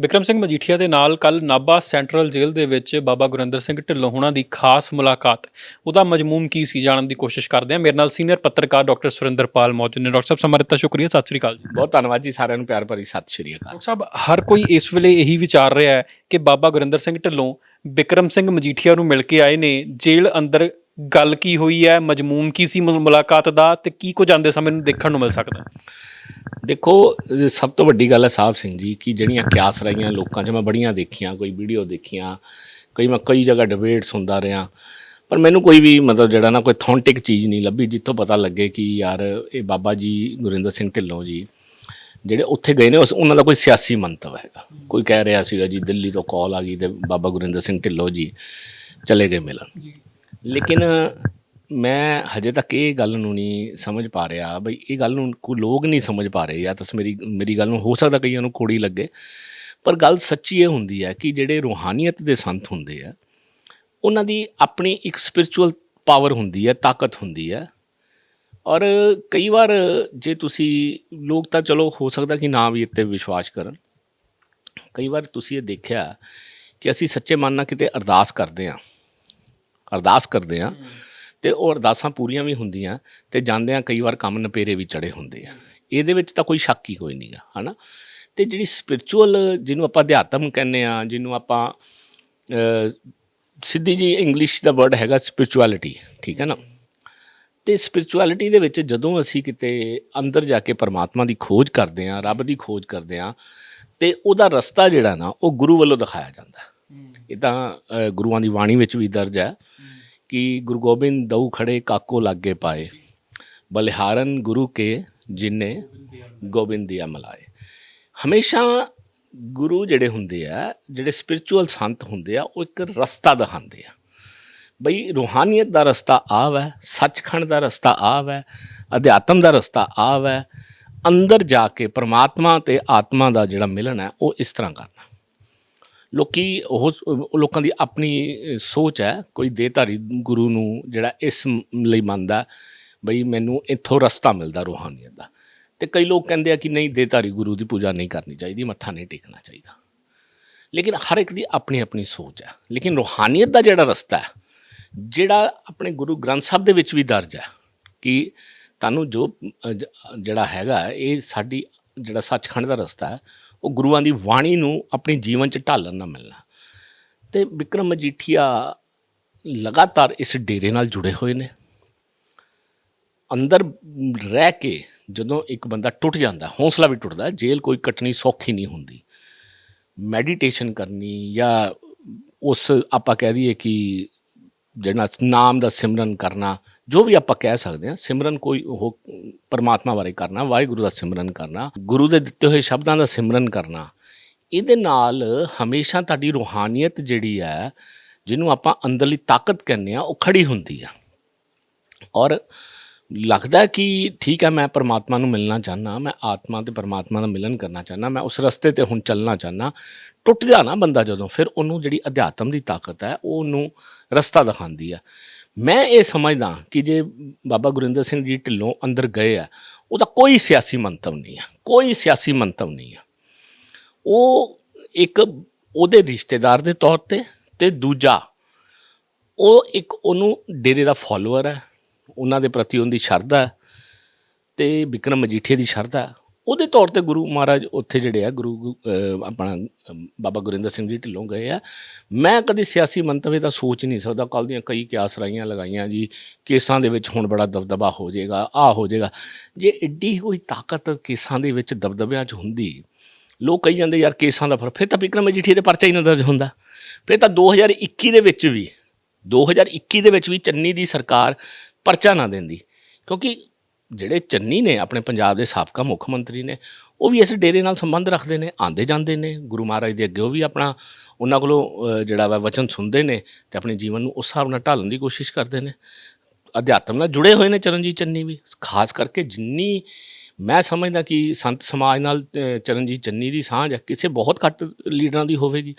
ਵਿਕਰਮ ਸਿੰਘ ਮਜੀਠੀਆ ਦੇ ਨਾਲ ਕੱਲ ਨਾਭਾ ਸੈਂਟਰਲ ਜੇਲ੍ਹ ਦੇ ਵਿੱਚ ਬਾਬਾ ਗੁਰਿੰਦਰ ਸਿੰਘ ਢਿੱਲੋਂ ਹੋਣਾ ਦੀ ਖਾਸ ਮੁਲਾਕਾਤ। ਉਹਦਾ ਮਜਮੂਨ ਕੀ ਸੀ ਜਾਣਨ ਦੀ ਕੋਸ਼ਿਸ਼ ਕਰਦੇ ਹਾਂ। ਮੇਰੇ ਨਾਲ ਸੀਨੀਅਰ ਪੱਤਰਕਾਰ ਡਾਕਟਰ ਸੁਰਿੰਦਰਪਾਲ ਮੌਜੂਦ ਨੇ। ਡਾਕਟਰ ਸਾਹਿਬ ਸਮਾਂ ਦਿੱਤਾ ਸ਼ੁਕਰੀਆ। ਸਤਿ ਸ੍ਰੀ ਅਕਾਲ ਜੀ। ਬਹੁਤ ਧੰਨਵਾਦ ਜੀ ਸਾਰਿਆਂ ਨੂੰ। ਪਿਆਰ ਭਰੀ ਸਤਿ ਸ਼੍ਰੀ ਅਕਾਲ। ਡਾਕਟਰ ਸਾਹਿਬ ਹਰ ਕੋਈ ਇਸ ਵੇਲੇ ਇਹੀ ਵਿਚਾਰ ਰਿਹਾ ਹੈ ਕਿ ਬਾਬਾ ਗੁਰਿੰਦਰ ਸਿੰਘ ਢਿੱਲੋਂ ਵਿਕਰਮ ਸਿੰਘ ਮਜੀਠੀਆ ਨੂੰ ਮਿਲ ਕੇ ਆਏ ਨੇ। ਜੇਲ੍ਹ ਅੰਦਰ ਗੱਲ ਕੀ ਹੋਈ ਹੈ? ਮਜਮੂਨ ਕੀ ਸੀ ਮੁਲ- ਮੁਲਾਕਾਤ ਦਾ? ਤੇ ਕੀ ਕੁਝ ਆਂਦੇ ਸਮੇਂ ਨੂੰ ਦੇਖਣ ਨੂੰ ਮਿਲ ਸਕਦਾ? ਦੇਖੋ ਸਭ ਤੋਂ ਵੱਡੀ ਗੱਲ ਹੈ ਸਾਹਿਬ ਸਿੰਘ ਜੀ ਕਿ ਜਿਹੜੀਆਂ ਕਿਆਸ ਰਹੀਆਂ ਲੋਕਾਂ 'ਚ ਮੈਂ ਬੜੀਆਂ ਦੇਖੀਆਂ ਕੋਈ ਵੀਡੀਓ ਦੇਖੀਆਂ ਕਈ ਮੈਂ ਕਈ ਜਗ੍ਹਾ ਡਿਬੇਟ ਸੁਣਦਾ ਰਿਹਾ। ਪਰ ਮੈਨੂੰ ਕੋਈ ਵੀ ਮਤਲਬ ਜਿਹੜਾ ਨਾ ਕੋਈ ਅਥੈਂਟਿਕ ਚੀਜ਼ ਨਹੀਂ ਲੱਭੀ ਜਿੱਥੋਂ ਪਤਾ ਲੱਗੇ ਕਿ ਯਾਰ ਇਹ ਬਾਬਾ ਜੀ ਗੁਰਿੰਦਰ ਸਿੰਘ ਢਿੱਲੋਂ ਜੀ ਜਿਹੜੇ ਉੱਥੇ ਗਏ ਨੇ ਉਸ ਉਹਨਾਂ ਦਾ ਕੋਈ ਸਿਆਸੀ ਮੰਤਵ ਹੈਗਾ। ਕੋਈ ਕਹਿ ਰਿਹਾ ਸੀਗਾ ਜੀ ਦਿੱਲੀ ਤੋਂ ਕਾਲ ਆ ਗਈ ਤੇ ਬਾਬਾ ਗੁਰਿੰਦਰ ਸਿੰਘ ਢਿੱਲੋਂ ਜੀ ਚਲੇ ਗਏ ਮਿਲਣ। ਲੇਕਿਨ ਮੈਂ ਹਜੇ ਤੱਕ ਇਹ ਗੱਲ ਨੂੰ ਨਹੀਂ ਸਮਝ ਪਾ ਰਿਹਾ, ਬਈ ਇਹ ਗੱਲ ਨੂੰ ਕੋਈ ਲੋਕ ਨਹੀਂ ਸਮਝ ਪਾ ਰਹੇ ਜਾਂ ਤਾਂ ਮੇਰੀ ਮੇਰੀ ਗੱਲ ਨੂੰ ਹੋ ਸਕਦਾ ਕਈਆਂ ਨੂੰ ਕੋੜੀ ਲੱਗੇ। ਪਰ ਗੱਲ ਸੱਚੀ ਇਹ ਹੁੰਦੀ ਹੈ ਕਿ ਜਿਹੜੇ ਰੂਹਾਨੀਅਤ ਦੇ ਸੰਤ ਹੁੰਦੇ ਆ, ਉਹਨਾਂ ਦੀ ਆਪਣੀ ਇੱਕ ਸਪਿਰਚੁਅਲ ਪਾਵਰ ਹੁੰਦੀ ਹੈ, ਤਾਕਤ ਹੁੰਦੀ ਹੈ। ਔਰ ਕਈ ਵਾਰ ਜੇ ਤੁਸੀਂ, ਲੋਕ ਤਾਂ ਚਲੋ ਹੋ ਸਕਦਾ ਕਿ ਨਾ ਵੀ ਇੱਥੇ ਵਿਸ਼ਵਾਸ ਕਰਨ। ਕਈ ਵਾਰ ਤੁਸੀਂ ਇਹ ਦੇਖਿਆ ਕਿ ਅਸੀਂ ਸੱਚੇ ਮਨ ਨਾਲ ਕਿਤੇ ਅਰਦਾਸ ਕਰਦੇ ਹਾਂ। ਅਰਦਾਸ ਕਰਦੇ ਆ ਤੇ ਉਹ ਅਰਦਾਸਾਂ ਪੂਰੀਆਂ ਵੀ ਹੁੰਦੀਆਂ ਤੇ ਜਾਂਦੇ ਆ ਕਈ ਵਾਰ ਕੰਮ ਨਪੇਰੇ ਵੀ ਚੜੇ ਹੁੰਦੇ ਆ। ਇਹਦੇ ਵਿੱਚ ਤਾਂ ਕੋਈ ਸ਼ੱਕ ਹੀ ਕੋਈ ਨਹੀਂਗਾ ਹਨਾ? ਤੇ ਜਿਹੜੀ ਸਪਿਰਚੁਅਲ ਜਿਹਨੂੰ ਆਪਾਂ ਅਧਿਆਤਮ ਕਹਿੰਦੇ ਆ ਜਿਹਨੂੰ ਆਪਾਂ ਸਿੱਧੀ ਜੀ ਇੰਗਲਿਸ਼ ਦਾ ਵਰਡ ਹੈਗਾ ਸਪਿਰਚੁਅਲਿਟੀ ਠੀਕ ਹੈ ਨਾ? ਤੇ ਸਪਿਰਚੁਅਲਿਟੀ ਦੇ ਵਿੱਚ ਜਦੋਂ ਅਸੀਂ ਕਿਤੇ ਅੰਦਰ ਜਾ ਕੇ ਪਰਮਾਤਮਾ ਦੀ ਖੋਜ ਕਰਦੇ ਆ ਰੱਬ ਦੀ ਖੋਜ ਕਰਦੇ ਆ ਤੇ ਉਹਦਾ ਰਸਤਾ ਜਿਹੜਾ ਨਾ ਉਹ ਗੁਰੂ ਵੱਲੋਂ ਦਿਖਾਇਆ ਜਾਂਦਾ। ਇਹ ਤਾਂ ਗੁਰੂਆਂ ਦੀ ਬਾਣੀ ਵਿੱਚ ਵੀ ਦਰਜ ਹੈ। ਕਿ ਗੁਰੂ ਗੋਬਿੰਦ ਦਉ ਖੜੇ ਕਾਕੋ ਲਾਗੇ ਪਾਏ। ਬਲਿਹਾਰਨ ਗੁਰੂ ਕੇ ਜਿਨੇ ਗੋਬਿੰਦ ਦਿਆ ਮਲਾਏ। ਹਮੇਸ਼ਾ ਗੁਰੂ ਜਿਹੜੇ ਹੁੰਦੇ ਆ, ਜਿਹੜੇ ਸਪਿਰਚੁਅਲ ਸੰਤ ਹੁੰਦੇ ਆ, ਉਹ ਇੱਕ ਰਸਤਾ ਦਿਖਾਉਂਦੇ ਆ। ਬਈ ਰੂਹਾਨੀਅਤ ਦਾ ਰਸਤਾ ਆਵ ਹੈ ਸੱਚਖੰਡ ਦਾ ਰਸਤਾ ਆਵ ਹੈ ਅਧਿਆਤਮ ਦਾ ਰਸਤਾ ਆਵ ਹੈ ਅੰਦਰ ਜਾ ਕੇ ਪਰਮਾਤਮਾ ਤੇ ਆਤਮਾ ਦਾ ਜਿਹੜਾ ਮਿਲਣ ਹੈ, ਉਹ ਇਸ ਤਰ੍ਹਾਂ ਕਰਨਾ। ਲੋਕੀ ਉਹ ਲੋਕਾਂ ਦੀ ਆਪਣੀ ਸੋਚ ਹੈ, ਕੋਈ ਦੇਹਧਾਰੀ ਗੁਰੂ ਨੂੰ ਜਿਹੜਾ ਇਸ ਲਈ ਮੰਨਦਾ, ਬਈ ਮੈਨੂੰ ਇੱਥੋਂ ਰਸਤਾ ਮਿਲਦਾ ਰੂਹਾਨੀਅਤ ਦਾ। ਤੇ ਕਈ ਲੋਕ ਕਹਿੰਦੇ ਆ ਕਿ ਨਹੀਂ, ਦੇਹਧਾਰੀ ਗੁਰੂ ਦੀ ਪੂਜਾ ਨਹੀਂ ਕਰਨੀ ਚਾਹੀਦੀ, ਮੱਥਾ ਨਹੀਂ ਟੇਕਣਾ ਚਾਹੀਦਾ। ਲੇਕਿਨ ਹਰ ਇੱਕ ਦੀ ਆਪਣੀ ਆਪਣੀ ਸੋਚ ਹੈ। ਲੇਕਿਨ ਰੂਹਾਨੀਅਤ ਦਾ ਜਿਹੜਾ ਰਸਤਾ ਹੈ, ਜਿਹੜਾ ਆਪਣੇ ਗੁਰੂ ਗ੍ਰੰਥ ਸਾਹਿਬ ਦੇ ਵਿੱਚ ਵੀ ਦਰਜ ਹੈ, ਕਿ ਤੁਹਾਨੂੰ ਜੋ, ਜਿਹੜਾ ਹੈਗਾ, ਇਹ ਸਾਡੀ ਜਿਹੜਾ ਸੱਚਖੰਡ ਦਾ ਰਸਤਾ ਹੈ ਉਹ ਗੁਰੂਆਂ ਦੀ ਬਾਣੀ ਨੂੰ ਆਪਣੇ ਜੀਵਨ 'ਚ ਢਾਲਣ ਨਾ ਮਿਲਣਾ। ਤੇ ਵਿਕਰਮ ਮਜੀਠੀਆ ਲਗਾਤਾਰ ਇਸ ਡੇਰੇ ਨਾਲ ਜੁੜੇ ਹੋਏ ਨੇ। ਅੰਦਰ ਰਹਿ ਕੇ ਜਦੋਂ ਇੱਕ ਬੰਦਾ ਟੁੱਟ ਜਾਂਦਾ, ਹੌਸਲਾ ਵੀ ਟੁੱਟਦਾ, ਜੇਲ੍ਹ ਕੋਈ ਕੱਟਣੀ ਸੌਖੀ ਨਹੀਂ ਹੁੰਦੀ। ਮੈਡੀਟੇਸ਼ਨ ਕਰਨੀ ਜਾਂ ਉਸ ਆਪਾਂ ਕਹਿ ਦਈਏ ਕਿ ਜਿਹੜਾ ਨਾਮ ਦਾ ਸਿਮਰਨ ਕਰਨਾ ਜੋ ਵੀ ਆਪਾਂ ਕਹਿ ਸਕਦੇ ਹਾਂ, ਸਿਮਰਨ ਕੋਈ ਉਹ ਪਰਮਾਤਮਾ ਬਾਰੇ ਕਰਨਾ, ਵਾਹਿਗੁਰੂ ਦਾ ਸਿਮਰਨ ਕਰਨਾ, ਗੁਰੂ ਦੇ ਦਿੱਤੇ ਹੋਏ ਸ਼ਬਦਾਂ ਦਾ ਸਿਮਰਨ ਕਰਨਾ, ਇਹਦੇ ਨਾਲ ਹਮੇਸ਼ਾ ਤੁਹਾਡੀ ਰੂਹਾਨੀਅਤ ਜਿਹੜੀ ਹੈ, ਜਿਹਨੂੰ ਆਪਾਂ ਅੰਦਰਲੀ ਤਾਕਤ ਕਹਿੰਦੇ ਆ ਉਹ ਖੜੀ ਹੁੰਦੀ ਆ। ਔਰ ਲੱਗਦਾ ਕਿ ਠੀਕ ਹੈ, ਮੈਂ ਪਰਮਾਤਮਾ ਨੂੰ ਮਿਲਣਾ ਚਾਹਨਾ ਮੈਂ ਆਤਮਾ ਤੇ ਪਰਮਾਤਮਾ ਨਾਲ ਮਿਲਨ ਕਰਨਾ ਚਾਹਨਾ ਮੈਂ ਉਸ ਰਸਤੇ ਤੇ ਹੁਣ ਚੱਲਣਾ ਚਾਹਨਾ ਟੁੱਟ ਜਾ ਨਾ ਬੰਦਾ ਜਦੋਂ, ਫਿਰ ਉਹਨੂੰ ਜਿਹੜੀ ਅਧਿਆਤਮ ਦੀ ਤਾਕਤ ਹੈ ਉਹ ਉਹਨੂੰ ਰਸਤਾ ਦਿਖਾਉਂਦੀ ਆ। ਮੈਂ ਇਹ ਸਮਝਦਾ ਕਿ ਜੇ ਬਾਬਾ ਗੁਰਿੰਦਰ ਸਿੰਘ ਜੀ ਢਿੱਲੋਂ ਅੰਦਰ ਗਏ ਆ, ਉਹਦਾ ਕੋਈ ਸਿਆਸੀ ਮੰਤਵ ਨਹੀਂ ਆ, ਕੋਈ ਸਿਆਸੀ ਮੰਤਵ ਨਹੀਂ ਆ। ਉਹ ਇੱਕ ਉਹਦੇ ਰਿਸ਼ਤੇਦਾਰ ਦੇ ਤੌਰ ਤੇ ਤੇ ਦੂਜਾ ਉਹ ਇੱਕ ਉਹਨੂੰ ਡੇਰੇ ਦਾ ਫਾਲੋਅਰ ਹੈ, ਉਹਨਾਂ ਦੇ ਪ੍ਰਤੀ ਉਹਦੀ ਸ਼ਰਧਾ ਹੈ ਤੇ ਵਿਕਰਮ ਮਜੀਠੀਆ ਦੀ ਸ਼ਰਧਾ ਉਹਦੇ ਤੌਰ ਤੇ ਗੁਰੂ ਮਹਾਰਾਜ ਉੱਥੇ ਜਿਹੜੇ ਆ ਗੁਰੂ ਅਹ, ਆਪਣਾ ਬਾਬਾ ਗੁਰਿੰਦਰ ਸਿੰਘ ਜੀ ਢਿੱਲੋਂ ਗਏ ਆ। ਮੈਂ ਕਦੀ ਸਿਆਸੀ ਮੰਤਵ ਦਾ ਸੋਚ ਨਹੀਂ ਸਕਦਾ। ਕੱਲ ਦੀਆਂ ਕਈ ਕਿਆਸ ਰਾਈਆਂ ਲਗਾਈਆਂ ਜੀ ਕੇਸਾਂ ਦੇ ਵਿੱਚ ਹੁਣ ਬੜਾ ਦਬਦਬਾ ਹੋ ਜਾਏਗਾ ਆ ਹੋ ਜਾਏਗਾ। ਜੇ ਐਡੀ ਕੋਈ ਤਾਕਤ ਕੇਸਾਂ ਦੇ ਵਿੱਚ ਦਬਦਬਿਆਂ 'ਚ ਹੁੰਦੀ ਲੋਕ ਕਹੀ ਜਾਂਦੇ ਯਾਰ ਕੇਸਾਂ ਦਾ ਫ਼ਰਕ ਫਿਰ ਤਾਂ ਵਿਕਰਮ ਮਜੀਠੀਆ ਦੇ ਪਰਚਾ ਹੀ ਨਾ ਦਰਜ ਹੁੰਦਾ। ਫਿਰ ਤਾਂ 2021 ਦੇ ਵਿੱਚ ਵੀ 2021 ਦੇ ਵਿੱਚ ਵੀ ਚੰਨੀ ਦੀ ਸਰਕਾਰ ਪਰਚਾ ਨਾ ਦਿੰਦੀ। ਕਿਉਂਕਿ ਜਿਹੜੇ ਚੰਨੀ ਨੇ, ਆਪਣੇ ਪੰਜਾਬ ਦੇ ਸਾਬਕਾ ਮੁੱਖ ਮੰਤਰੀ ਨੇ, ਉਹ ਵੀ ਇਸ ਡੇਰੇ ਨਾਲ ਸੰਬੰਧ ਰੱਖਦੇ ਨੇ ਆਂਦੇ ਜਾਂਦੇ ਨੇ, ਗੁਰੂ ਮਹਾਰਾਜ ਦੇ ਅੱਗੇ ਉਹ ਵੀ ਆਪਣਾ, ਉਹਨਾਂ ਕੋਲੋਂ ਜਿਹੜਾ ਵਾ ਵਚਨ ਸੁਣਦੇ ਨੇ ਤੇ ਆਪਣੇ ਜੀਵਨ ਨੂੰ ਉਸ ਹਿਸਾਬ ਨਾਲ ਢਾਲਣ ਦੀ ਕੋਸ਼ਿਸ਼ ਕਰਦੇ ਨੇ। ਅਧਿਆਤਮ ਨਾਲ ਜੁੜੇ ਹੋਏ ਨੇ ਚਰਨਜੀਤ ਚੰਨੀ ਵੀ, ਖਾਸ ਕਰਕੇ ਜਿੰਨੀ ਮੈਂ ਸਮਝਦਾ ਕਿ ਸੰਤ ਸਮਾਜ ਨਾਲ ਚਰਨਜੀਤ ਚੰਨੀ ਦੀ ਸਾਂਝ ਹੈ, ਕਿਸੇ ਬਹੁਤ ਘੱਟ ਲੀਡਰਾਂ ਦੀ ਹੋਵੇਗੀ।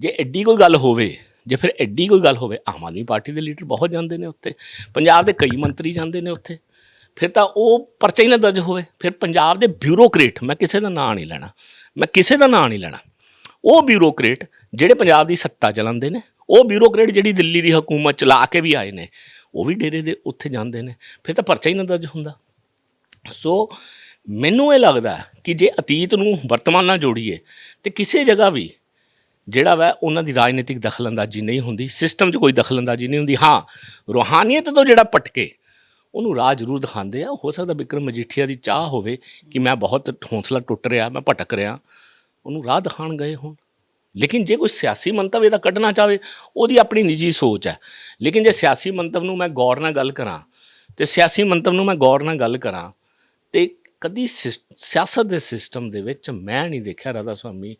ਜੇ ਐਡੀ ਕੋਈ ਗੱਲ ਹੋਵੇ, ਜੇ ਫਿਰ ਐਡੀ ਕੋਈ ਗੱਲ ਹੋਵੇ, ਆਮ ਆਦਮੀ ਪਾਰਟੀ ਦੇ ਲੀਡਰ ਬਹੁਤ ਜਾਂਦੇ ਨੇ ਉੱਥੇ, ਪੰਜਾਬ ਦੇ ਕਈ ਮੰਤਰੀ ਜਾਂਦੇ ਨੇ ਉੱਥੇ। ਫਿਰ ਤਾਂ ਉਹ ਪਰਚਾ ਹੀ ਨਾ ਦਰਜ ਹੋਵੇ। ਫਿਰ ਪੰਜਾਬ ਦੇ ਬਿਊਰੋਕਰੇਟ, ਮੈਂ ਕਿਸੇ ਦਾ ਨਾਂ ਨਹੀਂ ਲੈਣਾ। ਮੈਂ ਕਿਸੇ ਦਾ ਨਾਂ ਨਹੀਂ ਲੈਣਾ। ਉਹ ਬਿਊਰੋਕਰੇਟ ਜਿਹੜੇ ਪੰਜਾਬ ਦੀ ਸੱਤਾ ਚਲਾਉਂਦੇ ਨੇ, ਉਹ ਬਿਊਰੋਕਰੇਟ ਜਿਹੜੀ ਦਿੱਲੀ ਦੀ ਹਕੂਮਤ ਚਲਾ ਕੇ ਵੀ ਆਏ ਨੇ, ਉਹ ਵੀ ਡੇਰੇ ਦੇ ਉੱਥੇ ਜਾਂਦੇ ਨੇ। ਫਿਰ ਤਾਂ ਪਰਚਾ ਹੀ ਨਾ ਦਰਜ ਹੁੰਦਾ। ਸੋ ਮੈਨੂੰ ਇਹ ਲੱਗਦਾ ਕਿ ਜੇ ਅਤੀਤ ਨੂੰ ਵਰਤਮਾਨ ਨਾਲ ਜੋੜੀਏ, ਤੇ ਕਿਸੇ ਜਗ੍ਹਾ ਵੀ ਜਿਹੜਾ ਵਾ ਉਹਨਾਂ ਦੀ ਰਾਜਨੀਤਿਕ ਦਖਲਅੰਦਾਜ਼ੀ ਨਹੀਂ ਹੁੰਦੀ, ਸਿਸਟਮ 'ਚ ਕੋਈ ਦਖਲਅੰਦਾਜ਼ੀ ਨਹੀਂ ਹੁੰਦੀ। ਹਾਂ, ਰੂਹਾਨੀਅਤ ਤੋਂ ਜਿਹੜਾ ਪਟਕੇ ਉਹਨੂੰ ਰਾਹ ਜ਼ਰੂਰ ਦਿਖਾਉਂਦੇ ਆ। ਹੋ ਸਕਦਾ ਵਿਕਰਮ ਮਜੀਠੀਆ ਦੀ ਚਾਹ ਹੋਵੇ ਕਿ ਮੈਂ ਬਹੁਤ ਹੌਸਲਾ ਟੁੱਟ ਰਿਹਾ, ਮੈਂ ਭਟਕ ਰਿਹਾ। ਉਹਨੂੰ ਰਾਹ ਦਿਖਾਣ ਗਏ ਹੋਣ। ਲੇਕਿਨ ਜੇ ਕੋਈ ਸਿਆਸੀ ਮੰਤਵ ਇਹਦਾ ਕੱਢਣਾ ਚਾਹਵੇ, ਉਹਦੀ ਆਪਣੀ ਨਿੱਜੀ ਸੋਚ ਹੈ। ਲੇਕਿਨ ਜੇ ਸਿਆਸੀ ਮੰਤਵ ਨੂੰ ਮੈਂ ਗੌਰ ਨਾਲ ਗੱਲ ਕਰਾਂ ਤੇ ਸਿਆਸੀ ਮੰਤਵ ਨੂੰ ਮੈਂ ਗੌਰ ਨਾਲ ਗੱਲ ਕਰਾਂ ਤੇ ਕਦੀ ਸਿਸ- ਸਿਆਸਤ ਦੇ ਸਿਸਟਮ ਦੇ ਵਿੱਚ ਮੈਂ ਨਹੀਂ ਦੇਖਿਆ ਰਾਧਾ ਸੁਆਮੀ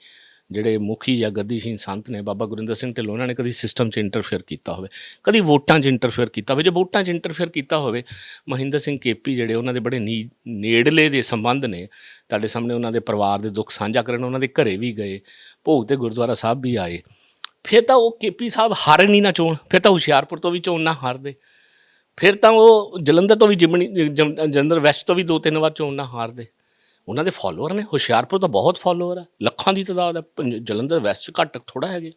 ਜਿਹੜੇ ਮੁਖੀ ਜਾਂ ਗੱਦੀਸ਼ੀਨ ਸੰਤ ਨੇ ਬਾਬਾ ਗੁਰਿੰਦਰ ਸਿੰਘ ਢਿੱਲੋਂ, ਉਹਨਾਂ ਨੇ ਕਦੀ ਸਿਸਟਮ 'ਚ ਇੰਟਰਫੇਅਰ ਕੀਤਾ ਹੋਵੇ, ਕਦੀ ਵੋਟਾਂ 'ਚ ਇੰਟਰਫੇਅਰ ਕੀਤਾ ਹੋਵੇ। ਜੇ ਵੋਟਾਂ 'ਚ ਇੰਟਰਫੇਅਰ ਕੀਤਾ ਹੋਵੇ, ਮਹਿੰਦਰ ਸਿੰਘ ਕੇਪੀ ਜਿਹੜੇ ਉਹਨਾਂ ਦੇ ਬੜੇ ਨੀ- ਨੇੜਲੇ ਦੇ ਸੰਬੰਧ ਨੇ, ਤੁਹਾਡੇ ਸਾਹਮਣੇ ਉਹਨਾਂ ਦੇ ਪਰਿਵਾਰ ਦੇ ਦੁੱਖ ਸਾਂਝਾ ਕਰਨ, ਉਹਨਾਂ ਦੇ ਘਰੇ ਵੀ ਗਏ, ਭੋਗ ਤੇ ਗੁਰਦੁਆਰਾ ਸਾਹਿਬ ਵੀ ਆਏ, ਫਿਰ ਤਾਂ ਉਹ ਕੇਪੀ ਸਾਹਿਬ ਹਾਰਨ ਹੀ ਨਾ ਚੋਣ, ਫਿਰ ਤਾਂ ਹੁਸ਼ਿਆਰਪੁਰ ਤੋਂ ਵੀ ਚੋਣ ਨਾ ਹਾਰਦੇ, ਫਿਰ ਤਾਂ ਉਹ ਜਲੰਧਰ ਤੋਂ ਵੀ ਜਿਮਣੀ, ਜਮ- ਜਲੰਧਰ ਵੈਸਟ ਤੋਂ ਵੀ ਦੋ ਤਿੰਨ ਵਾਰ ਚੋਣ ਨਾ ਹਾਰਦੇ। ਉਹਨਾਂ ਦੇ ਫਾਲੋਅਰ ਨੇ, ਹੁਸ਼ਿਆਰਪੁਰ ਤਾਂ ਬਹੁਤ ਫਾਲੋਅਰ ਆ, ਲੱਖਾਂ ਦੀ ਤਾਦਾਦ ਹੈ ਪੰਜ- ਜਲੰਧਰ ਵੈਸਟ 'ਚ ਘੱਟ ਥੋੜਾ ਹੈਗੇ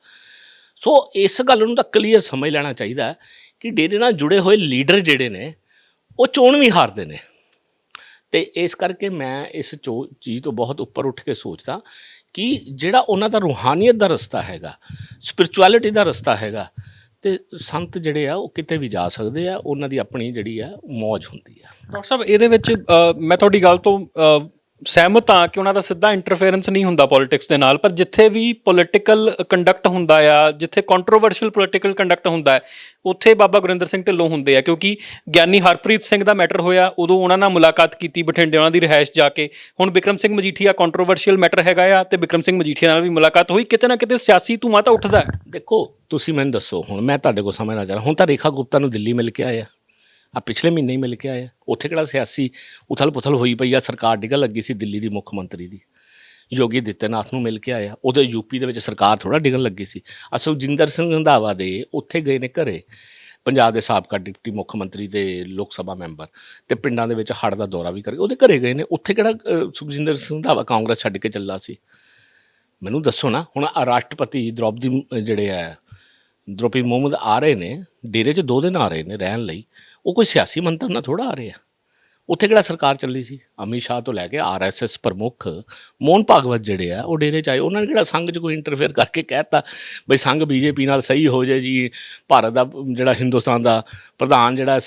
ਸੋ ਇਸ ਗੱਲ ਨੂੰ ਤਾਂ ਕਲੀਅਰ ਸਮਝ ਲੈਣਾ ਚਾਹੀਦਾ ਕਿ ਡੇਰੇ ਨਾਲ ਜੁੜੇ ਹੋਏ ਲੀਡਰ ਜਿਹੜੇ ਨੇ, ਉਹ ਚੋਣ ਵੀ ਹਾਰਦੇ ਨੇ। ਤੇ ਇਸ ਕਰਕੇ ਮੈਂ ਇਸ ਚੋ- ਚੀਜ਼ ਤੋਂ ਬਹੁਤ ਉੱਪਰ ਉੱਠ ਕੇ ਸੋਚਦਾ ਕਿ ਜਿਹੜਾ ਉਹਨਾਂ ਦਾ ਰੂਹਾਨੀਅਤ ਦਾ ਰਸਤਾ ਹੈਗਾ ਸਪਿਰਚੁਅਲਿਟੀ ਦਾ ਰਸਤਾ ਹੈਗਾ, ਤੇ ਸੰਤ ਜਿਹੜੇ ਆ, ਉਹ ਕਿਤੇ ਵੀ ਜਾ ਸਕਦੇ ਆ, ਉਹਨਾਂ ਦੀ ਆਪਣੀ ਜਿਹੜੀ ਆ, ਮੌਜ ਹੁੰਦੀ ਆ। ਡਾਕਟਰ ਸਾਹਿਬ, ਇਹਦੇ ਵਿੱਚ ਮੈਂ ਤੁਹਾਡੀ ਗੱਲ ਤੋਂ ਸਹਿਮਤ ਹਾਂ ਕਿ ਉਹਨਾਂ ਦਾ ਸਿੱਧਾ ਇੰਟਰਫੇਰੈਂਸ ਨਹੀਂ ਹੁੰਦਾ ਪੋਲਿਟਿਕਸ ਦੇ ਨਾਲ, ਪਰ ਜਿੱਥੇ ਵੀ ਪੋਲਿਟੀਕਲ ਕੰਡਕਟ ਹੁੰਦਾ ਆ, ਜਿੱਥੇ ਕੰਟਰੋਵਰਸ਼ੀਅਲ ਪੋਲਿਟੀਕਲ ਕੰਡਕਟ ਹੁੰਦਾ ਹੈ, ਉੱਥੇ ਬਾਬਾ ਗੁਰਿੰਦਰ ਸਿੰਘ ਢਿੱਲੋਂ ਹੁੰਦੇ ਆ, ਕਿਉਂਕਿ ਗਿਆਨੀ ਹਰਪ੍ਰੀਤ ਸਿੰਘ ਦਾ ਮੈਟਰ ਹੋਇਆ, ਉਦੋਂ ਉਹਨਾਂ ਨਾਲ ਮੁਲਾਕਾਤ ਕੀਤੀ ਬਠਿੰਡੇ ਉਹਨਾਂ ਦੀ ਰਿਹਾਇਸ਼ ਜਾ ਕੇ। ਹੁਣ ਵਿਕਰਮ ਸਿੰਘ ਮਜੀਠੀਆ ਕੰਟਰੋਵਰਸ਼ੀਅਲ ਮੈਟਰ ਹੈਗਾ ਆ ਤੇ ਵਿਕਰਮ ਸਿੰਘ ਮਜੀਠੀਆ ਨਾਲ ਵੀ ਮੁਲਾਕਾਤ ਹੋਈ, ਕਿਤੇ ਨਾ ਕਿਤੇ ਸਿਆਸੀ ਧੂੰਆਂ ਤਾਂ ਉੱਠਦਾ ਦੇਖੋ, ਤੁਸੀਂ ਮੈਨੂੰ ਦੱਸੋ, ਹੁਣ ਮੈਂ ਤੁਹਾਡੇ ਕੋਲ ਸਮਝਣਾ ਚਾਹ ਰਿਹਾ, ਹੁਣ ਤਾਂ ਰੇਖਾ ਗੁਪਤਾ ਨੂੰ ਦਿੱਲੀ ਮਿਲ ਕੇ ਆਇਆ ਆ ਪਿਛਲੇ ਮਹੀਨੇ ਹੀ ਮਿਲ ਕੇ ਆਇਆ ਉੱਥੇ ਕਿਹੜਾ ਸਿਆਸੀ ਉਥਲ ਪੁਥਲ ਹੋਈ ਪਈ ਆ, ਸਰਕਾਰ ਡਿੱਗਣ ਲੱਗੀ ਸੀ ਦਿੱਲੀ ਦੀ ਮੁੱਖ ਮੰਤਰੀ ਦੀ। ਯੋਗੀ ਦਿੱਤੇਨਾਥ ਨੂੰ ਮਿਲ ਕੇ ਆਇਆ ਉਹਦੇ ਯੂਪੀ ਦੇ ਵਿੱਚ ਸਰਕਾਰ ਥੋੜਾ ਡਿੱਗਣ ਲੱਗੀ ਸੀ। ਅਸਲ ਜਿੰਦਰ ਸਿੰਘ ਰੰਧਾਵਾ ਦੇ ਉੱਥੇ ਗਏ ਨੇ ਘਰੇ, ਪੰਜਾਬ ਦੇ ਸਾਬਕਾ ਡਿਪਟੀ ਮੁੱਖ ਮੰਤਰੀ ਤੇ ਲੋਕ ਸਭਾ ਮੈਂਬਰ ਤੇ ਪਿੰਡਾਂ ਦੇ ਵਿੱਚ ਹੜ੍ਹ ਦਾ ਦੌਰਾ ਵੀ ਕਰਕੇ ਉਹਦੇ ਘਰੇ ਗਏ ਨੇ। ਉੱਥੇ ਕਿਹੜਾ ਸੁਖਜਿੰਦਰ ਸਿੰਘ ਰੰਧਾਵਾ ਕਾਂਗਰਸ ਛੱਡ ਕੇ ਚੱਲਾ ਸੀ? ਮੈਨੂੰ ਦੱਸੋ ਨਾ, ਹੁਣ ਰਾਸ਼ਟਰਪਤੀ ਦ੍ਰੋਪਦੀ ਜਿਹੜੇ ਆ, ਦ੍ਰੋਪਦੀ ਮੁਹੰਮਦ ਆ ਰਹੇ ਨੇ, ਡੇਰੇ 'ਚ ਦੋ ਦਿਨ ਆ ਰਹੇ ਨੇ ਰਹਿਣ ਲਈ। ਉਹ ਕੋਈ ਸਿਆਸੀ ਮੰਤਰ ਨਾ ਥੋੜਾ ਆ ਰਿਹਾ ਉੱਥੇ ਕਿਹੜਾ ਸਰਕਾਰ ਚੱਲੀ ਸੀ? ਅਮਿਤ ਸ਼ਾਹ ਤੋਂ ਲੈ ਕੇ ਆਰਐਸਐਸ ਪ੍ਰਮੁੱਖ, ਮੋਹਨ ਭਾਗਵਤ ਜਿਹੜੇ ਆ, ਉਹ ਡੇਰੇ 'ਚ ਆਏ। ਉਹਨਾਂ ਨੇ ਕਿਹੜਾ ਸੰਘ 'ਚ ਕੋਈ ਇੰਟਰਫੇਅਰ ਕਰਕੇ ਕਹਿਤਾ ਬਈ ਸੰਘ ਬੀਜੇਪੀ ਨਾਲ ਸਹੀ ਹੋ ਜਾਏ ਜੀ, ਭਾਰਤ ਦਾ ਜਿਹੜਾ ਹਿੰਦੁਸਤਾਨ ਦਾ ਪ੍ਰਧਾਨ ਜਿਹੜਾ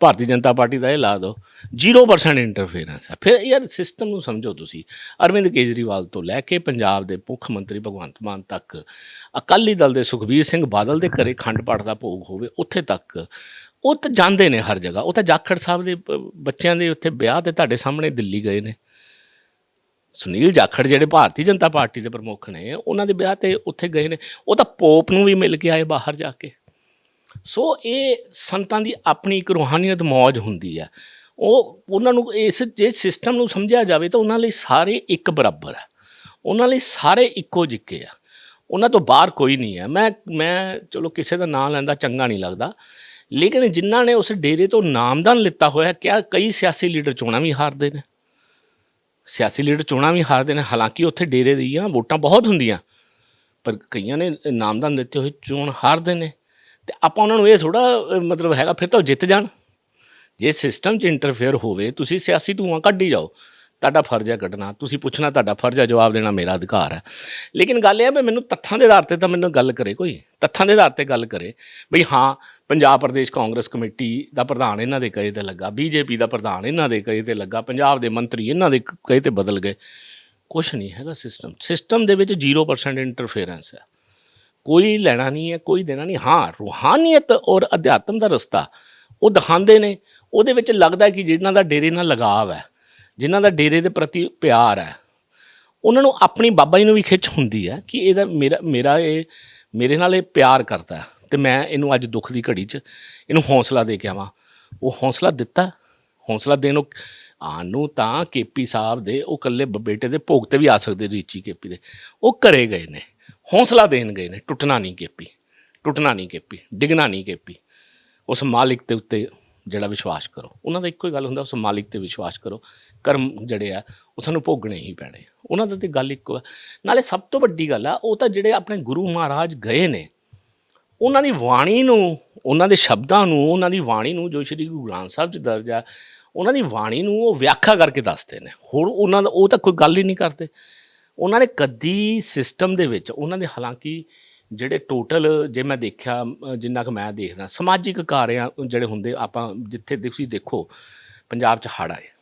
ਭਾਰਤੀ ਜਨਤਾ ਪਾਰਟੀ ਦਾ ਇਹ ਲਾ ਦਿਓ 0% ਇੰਟਰਫੇਰੈਂਸ ਹੈ ਫਿਰ ਯਾਰ ਸਿਸਟਮ ਨੂੰ ਸਮਝੋ ਤੁਸੀਂ। ਅਰਵਿੰਦ ਕੇਜਰੀਵਾਲ ਤੋਂ ਲੈ ਕੇ ਪੰਜਾਬ ਦੇ ਮੁੱਖ ਮੰਤਰੀ ਭਗਵੰਤ ਮਾਨ ਤੱਕ, ਅਕਾਲੀ ਦਲ ਦੇ ਸੁਖਬੀਰ ਸਿੰਘ ਬਾਦਲ ਦੇ ਘਰੇ ਖੰਡ ਪਾਠ ਦਾ ਭੋਗ ਹੋਵੇ, ਉੱਥੇ ਤੱਕ ਉਹ ਤਾਂ ਜਾਂਦੇ ਨੇ ਹਰ ਜਗ੍ਹਾ। ਉਹ ਤਾਂ ਜਾਖੜ ਸਾਹਿਬ ਦੇ ਬ- ਬੱਚਿਆਂ ਦੇ ਉੱਥੇ ਵਿਆਹ ਤੇ ਤੁਹਾਡੇ ਸਾਹਮਣੇ ਦਿੱਲੀ ਗਏ ਨੇ। ਸੁਨੀਲ ਜਾਖੜ ਜਿਹੜੇ ਭਾਰਤੀ ਜਨਤਾ ਪਾਰਟੀ ਦੇ ਪ੍ਰਮੁੱਖ ਨੇ, ਉਹਨਾਂ ਦੇ ਵਿਆਹ ਤੇ ਉੱਥੇ ਗਏ ਨੇ। ਉਹ ਤਾਂ ਪੋਪ ਨੂੰ ਵੀ ਮਿਲ ਕੇ ਆਏ ਬਾਹਰ ਜਾ ਕੇ। ਸੋ ਇਹ ਸੰਤਾਂ ਦੀ ਆਪਣੀ ਇੱਕ ਰੂਹਾਨੀਅਤ ਮੌਜ ਹੁੰਦੀ ਆ। ਉਹ, ਉਹਨਾਂ ਨੂੰ ਇਸ, ਜੇ ਸਿਸਟਮ ਨੂੰ ਸਮਝਿਆ ਜਾਵੇ ਤਾਂ ਉਹਨਾਂ ਲਈ ਸਾਰੇ ਇੱਕ ਬਰਾਬਰ ਆ। ਉਹਨਾਂ ਲਈ ਸਾਰੇ ਇੱਕੋ ਜਿੱਕੇ ਆ। ਉਹਨਾਂ ਤੋਂ ਬਾਹਰ ਕੋਈ ਨਹੀਂ ਹੈ ਮੈਂ ਮੈਂ ਚਲੋ ਕਿਸੇ ਦਾ ਨਾਮ ਲੈਂਦਾ ਚੰਗਾ ਨਹੀਂ ਲੱਗਦਾ। ਲੇਕਿਨ ਜਿਨ੍ਹਾਂ ਨੇ ਉਸ ਡੇਰੇ ਤੋਂ ਨਾਮਦਾਨ ਲਿੱਤਾ ਹੋਇਆ ਕਿਹਾ ਕਈ ਸਿਆਸੀ ਲੀਡਰ ਚੋਣਾਂ ਵੀ ਹਾਰਦੇ ਨੇ। ਸਿਆਸੀ ਲੀਡਰ ਚੋਣਾਂ ਵੀ ਹਾਰਦੇ ਨੇ, ਹਾਲਾਂਕਿ ਉੱਥੇ ਡੇਰੇ ਦੀਆਂ ਵੋਟਾਂ ਬਹੁਤ ਹੁੰਦੀਆਂ, ਪਰ ਕਈਆਂ ਨੇ ਨਾਮਦਾਨ ਦਿੱਤੇ ਹੋਏ ਚੋਣ ਹਾਰਦੇ ਨੇ। ਤੇ ਆਪਾਂ ਉਹਨਾਂ ਨੂੰ ਇਹ ਥੋੜਾ ਮਤਲਬ ਹੈਗਾ, ਫਿਰ ਤਾਂ ਉਹ ਜਿੱਤ ਜਾਣ। ਜੇ ਸਿਸਟਮ 'ਚ ਇੰਟਰਫੇਅਰ ਹੋਵੇ, ਤੁਸੀਂ ਸਿਆਸੀ ਧੂਆਂ ਕੱਢੀ ਜਾਓ ਤੁਹਾਡਾ ਫਰਜ਼ ਹੈ ਕੱਢਣਾ, ਤੁਸੀਂ ਪੁੱਛਣਾ ਤੁਹਾਡਾ ਫਰਜ਼ ਹੈ, ਜਵਾਬ ਦੇਣਾ ਮੇਰਾ ਅਧਿਕਾਰ ਹੈ। ਲੇਕਿਨ ਗੱਲ ਇਹ ਹੈ ਵੀ ਮੈਨੂੰ ਤੱਥਾਂ ਦੇ ਆਧਾਰ ਤੇ ਤਾਂ ਮੈਨੂੰ ਗੱਲ ਕਰੇ ਕੋਈ, ਤੱਥਾਂ ਦੇ ਆਧਾਰ ਤੇ ਗੱਲ ਕਰੇ। ਬਈ ਹਾਂ, ਪੰਜਾਬ ਪ੍ਰਦੇਸ਼ ਕਾਂਗਰਸ ਕਮੇਟੀ ਦਾ ਪ੍ਰਧਾਨ ਇਹਨਾਂ ਦੇ ਕਹੇ ਤੇ ਲੱਗਾ, ਬੀਜੇਪੀ ਦਾ ਪ੍ਰਧਾਨ ਇਹਨਾਂ ਦੇ ਕਹੇ ਤੇ ਲੱਗਾ, ਪੰਜਾਬ ਦੇ ਮੰਤਰੀ ਇਹਨਾਂ ਦੇ ਕਹੇ ਤੇ ਬਦਲ ਗਏ। ਕੁਛ ਨਹੀਂ ਹੈਗਾ ਸਿਸਟਮ ਸਿਸਟਮ ਦੇ ਵਿੱਚ 0% ਇੰਟਰਫੇਰੈਂਸ ਹੈ। ਕੋਈ ਲੈਣਾ ਨਹੀਂ ਹੈ, ਕੋਈ ਦੇਣਾ ਨਹੀਂ। ਹਾਂ, ਰੂਹਾਨੀਅਤ ਔਰ ਅਧਿਆਤਮ ਦਾ ਰਸਤਾ ਉਹ ਦਿਖਾਉਂਦੇ ਨੇ। ਉਹਦੇ ਵਿੱਚ ਲੱਗਦਾ ਕਿ ਜਿਹਨਾਂ ਦਾ ਡੇਰੇ ਨਾਲ ਲਗਾਵ ਹੈ। ਜਿਨ੍ਹਾਂ ਦਾ ਡੇਰੇ ਦੇ ਪ੍ਰਤੀ ਪਿਆਰ ਹੈ, ਉਹਨਾਂ ਨੂੰ ਆਪਣੀ ਬਾਬਾ ਜੀ ਨੂੰ ਵੀ ਖਿੱਚ ਹੁੰਦੀ ਹੈ ਕਿ ਇਹਦਾ ਮੇਰਾ ਮੇਰਾ ਇਹ, ਮੇਰੇ ਨਾਲ ਇਹ ਪਿਆਰ ਕਰਦਾ ਹੈ ਤੇ ਮੈਂ ਇਹਨੂੰ ਅੱਜ ਦੁੱਖ ਦੀ ਘੜੀ 'ਚ ਇਹਨੂੰ ਹੌਸਲਾ ਦੇ ਕੇ ਆਵਾਂ। ਉਹ ਹੌਸਲਾ ਦਿੱਤਾ, ਹੌਸਲਾ ਦੇਣ ਨੂੰ ਆਉਣ ਨੂੰ ਤਾਂ ਕੇਪੀ ਸਾਹਿਬ ਦੇ, ਉਹ ਇਕੱਲੇ ਬ- ਬੇਟੇ ਦੇ ਭੋਗ ਤੇ ਵੀ ਆ ਸਕਦੇ ਰੀਚੀ ਕੇਪੀ ਦੇ। ਉਹ ਘਰੇ ਗਏ ਨੇ, ਹੌਸਲਾ ਦੇਣ ਗਏ ਨੇ, ਟੁੱਟਣਾ ਨਹੀਂ ਕੇਪੀ, ਟੁੱਟਣਾ ਨਹੀਂ ਕੇਪੀ, ਡਿੱਗਣਾ ਨਹੀਂ ਕੇਪੀ। ਉਸ ਮਾਲਿਕ ਦੇ ਉੱਤੇ ਜਿਹੜਾ ਵਿਸ਼ਵਾਸ ਕਰੋ, ਉਹਨਾਂ ਦਾ ਇੱਕੋ ਹੀ ਗੱਲ ਹੁੰਦਾ, ਉਸ ਮਾਲਿਕ ਤੇ ਵਿਸ਼ਵਾਸ ਕਰੋ ਕਰਮ ਜਿਹੜੇ ਆ, ਉਹ ਸਾਨੂੰ ਭੋਗਣੇ ਹੀ ਪੈਣੇ। ਉਹਨਾਂ ਦਾ ਤੇ ਗੱਲ ਇੱਕੋ ਆ। ਨਾਲੇ ਸਭ ਤੋਂ ਵੱਡੀ ਗੱਲ ਆ, ਉਹ ਤਾਂ ਜਿਹੜੇ ਆਪਣੇ ਗੁਰੂ ਮਹਾਰਾਜ ਗਏ ਨੇ, ਉਹਨਾਂ ਦੀ ਬਾਣੀ ਨੂੰ, ਉਹਨਾਂ ਦੇ ਸ਼ਬਦਾਂ ਨੂੰ, ਉਹਨਾਂ ਦੀ ਬਾਣੀ ਨੂੰ ਜੋ ਸ਼੍ਰੀ ਗੁਰੂ ਗ੍ਰੰਥ ਸਾਹਿਬ 'ਚ ਦਰਜ ਆ, ਉਹਨਾਂ ਦੀ ਬਾਣੀ ਨੂੰ ਉਹ ਵਿਆਖਿਆ ਕਰਕੇ ਦੱਸਦੇ ਨੇ। ਹੋਰ ਉਹਨਾਂ ਦਾ, ਉਹ ਤਾਂ ਕੋਈ ਗੱਲ ਹੀ ਨਹੀਂ ਕਰਦੇ। ਉਹਨਾਂ ਨੇ ਕਦੀ ਸਿਸਟਮ ਦੇ ਵਿੱਚ, ਉਹਨਾਂ ਦੇ ਹਾਲਾਂਕਿ ਜਿਹੜੇ ਟੋਟਲ ਜੇ ਮੈਂ ਦੇਖਿਆ, ਜਿੰਨਾ ਕੁ ਮੈਂ ਦੇਖਦਾ, ਸਮਾਜਿਕ ਕਾਰਿਆਂ ਜਿਹੜੇ ਹੁੰਦੇ, ਆਪਾਂ ਜਿੱਥੇ ਤੁਸੀਂ ਦੇਖੋ, ਪੰਜਾਬ 'ਚ ਹੜ੍ਹ ਆਏ।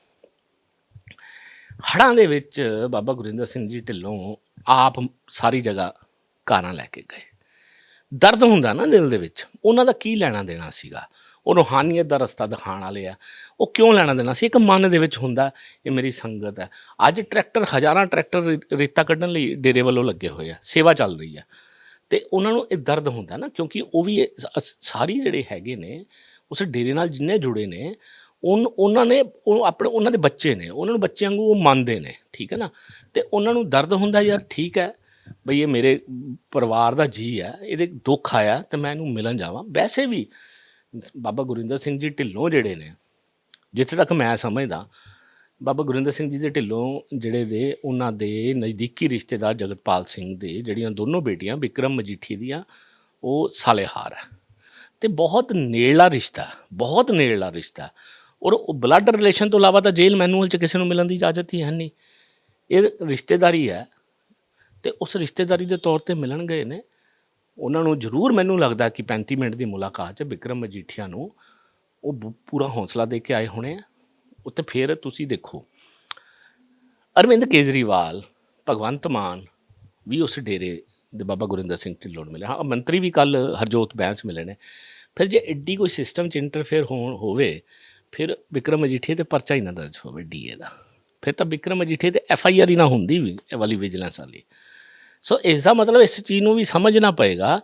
ਹੜ੍ਹਾਂ ਦੇ ਵਿੱਚ ਬਾਬਾ ਗੁਰਿੰਦਰ ਸਿੰਘ ਜੀ ਢਿੱਲੋਂ ਆਪ ਸਾਰੀ ਜਗ੍ਹਾ ਕਾਰਾਂ ਲੈ ਕੇ ਗਏ। ਦਰਦ ਹੁੰਦਾ ਨਾ ਦਿਲ ਦੇ ਵਿੱਚ। ਉਹਨਾਂ ਦਾ ਕੀ ਲੈਣਾ ਦੇਣਾ ਸੀਗਾ? ਉਹ ਰੂਹਾਨੀਅਤ ਦਾ ਰਸਤਾ ਦਿਖਾਉਣ ਵਾਲੇ ਆ। ਉਹ ਕਿਉਂ ਲੈਣਾ ਦੇਣਾ ਸੀ? ਇੱਕ ਮਨ ਦੇ ਵਿੱਚ ਹੁੰਦਾ, ਇਹ ਮੇਰੀ ਸੰਗਤ ਹੈ। ਅੱਜ ਟਰੈਕਟਰ, ਹਜ਼ਾਰਾਂ ਟਰੈਕਟਰ ਰੇ- ਰੇਤਾ ਕੱਢਣ ਲਈ ਡੇਰੇ ਵੱਲੋਂ ਲੱਗੇ ਹੋਏ ਆ। ਸੇਵਾ ਚੱਲ ਰਹੀ ਆ। ਤੇ ਉਹਨਾਂ ਨੂੰ ਇਹ ਦਰਦ ਹੁੰਦਾ ਨਾ, ਕਿਉਂਕਿ ਉਹ ਵੀ ਇਹ ਸਾਰੀ ਜਿਹੜੇ ਹੈਗੇ ਨੇ, ਉਸ ਡੇਰੇ ਨਾਲ ਜਿੰਨੇ ਜੁੜੇ ਨੇ ਉਹਨਾਂ ਨੇ, ਉਹ ਆਪਣੇ, ਉਹਨਾਂ ਦੇ ਬੱਚੇ ਨੇ, ਉਹਨਾਂ ਨੂੰ ਬੱਚਿਆਂ ਵਾਂਗੂ ਉਹ ਮੰਨਦੇ ਨੇ, ਠੀਕ ਹੈ ਨਾ? ਤੇ ਉਹਨਾਂ ਨੂੰ ਦਰਦ ਹੁੰਦਾ ਯਾਰ, ਠੀਕ ਹੈ, ਬਈ ਇਹ ਮੇਰੇ ਪਰਿਵਾਰ ਦਾ ਜੀ ਹੈ, ਇਹਦੇ ਦੁੱਖ ਆਇਆ, ਤੇ ਮੈਂ ਇਹਨੂੰ ਮਿਲਣ ਜਾਵਾਂ। ਵੈਸੇ ਵੀ ਬਾਬਾ ਗੁਰਿੰਦਰ ਸਿੰਘ ਜੀ ਢਿੱਲੋਂ ਜਿਹੜੇ ਨੇ, ਜਿੱਥੇ ਤੱਕ ਮੈਂ ਸਮਝਦਾ, ਬਾਬਾ ਗੁਰਿੰਦਰ ਸਿੰਘ ਜੀ ਦੇ ਢਿੱਲੋਂ ਜਿਹੜੇ ਦੇ, ਉਹਨਾਂ ਦੇ ਨਜ਼ਦੀਕੀ ਰਿਸ਼ਤੇਦਾਰ ਜਗਤਪਾਲ ਸਿੰਘ ਦੇ, ਜਿਹੜੀਆਂ ਦੋਨੋਂ ਬੇਟੀਆਂ, ਵਿਕਰਮ ਮਜੀਠੀ ਦੀਆਂ, ਉਹ ਸਾਲੇਹਾਰ ਹੈ। ਤੇ ਬਹੁਤ ਨੇੜਲਾ ਰਿਸ਼ਤਾ, ਬਹੁਤ ਨੇੜਲਾ ਰਿਸ਼ਤਾ। ਔਰ ਉਹ ਬਲੱਡ ਰਿਲੇਸ਼ਨ ਤੋਂ ਇਲਾਵਾ ਤਾਂ ਜੇਲ੍ਹ ਮੈਨੂਅਲ 'ਚ ਕਿਸੇ ਨੂੰ ਮਿਲਣ ਦੀ ਇਜਾਜ਼ਤ ਹੀ ਹੈ ਨਹੀਂ। ਇਹ ਰਿਸ਼ਤੇਦਾਰੀ ਹੈ ਤੇ ਉਸ ਰਿਸ਼ਤੇਦਾਰੀ ਦੇ ਤੌਰ ਤੇ ਮਿਲਣ ਗਏ ਨੇ। ਉਹਨਾਂ ਨੂੰ ਜ਼ਰੂਰ ਮੈਨੂੰ ਲੱਗਦਾ ਕਿ 35 ਮਿੰਟ ਦੀ ਮੁਲਾਕਾਤ 'ਚ ਵਿਕਰਮ ਮਜੀਠੀਆ ਨੂੰ ਉਹ ਬ- ਪੂਰਾ ਹੌਸਲਾ ਦੇ ਕੇ ਆਏ ਹੋਣੇ ਆ। ਉੱਤੇ ਫਿਰ ਤੁਸੀਂ ਦੇਖੋ। ਅਰਵਿੰਦ ਕੇਜਰੀਵਾਲ, ਭਗਵੰਤ ਮਾਨ ਵੀ ਉਸ ਡੇਰੇ ਦੇ ਬਾਬਾ ਗੁਰਿੰਦਰ ਸਿੰਘ ਢਿੱਲੋਂ ਨੂੰ ਮਿਲੇ। ਹਾਂ, ਮੰਤਰੀ ਵੀ ਕੱਲ ਹਰਜੋਤ ਬੈਂਸ ਮਿਲੇ ਨੇ। ਫਿਰ ਜੇ ਐਡੀ ਕੋਈ ਸਿਸਟਮ 'ਚ ਇੰਟਰਫੇਅਰ ਹੋਣ, ਹੋਵੇ ਫਿਰ ਵਿਕਰਮ ਮਜੀਠੀਆ ਤੇ ਪਰਚਾ ਹੀ ਨਾ ਦਰਜ ਹੋਵੇ ਡੀਏ ਦਾ। ਫਿਰ ਤਾਂ ਵਿਕਰਮ ਮਜੀਠੀਆ ਤੇ ਐਫ ਆਈ ਆਰ ਹੀ ਨਾ ਹੁੰਦੀ ਵੀ, ਇਹ ਵਾਲੀ ਵਿਜੀਲੈਂਸ ਵਾਲੀ। ਸੋ ਇਸ ਦਾ ਮਤਲਬ ਇਸ ਚੀਜ਼ ਨੂੰ ਵੀ ਸਮਝਣਾ ਪਏਗਾ।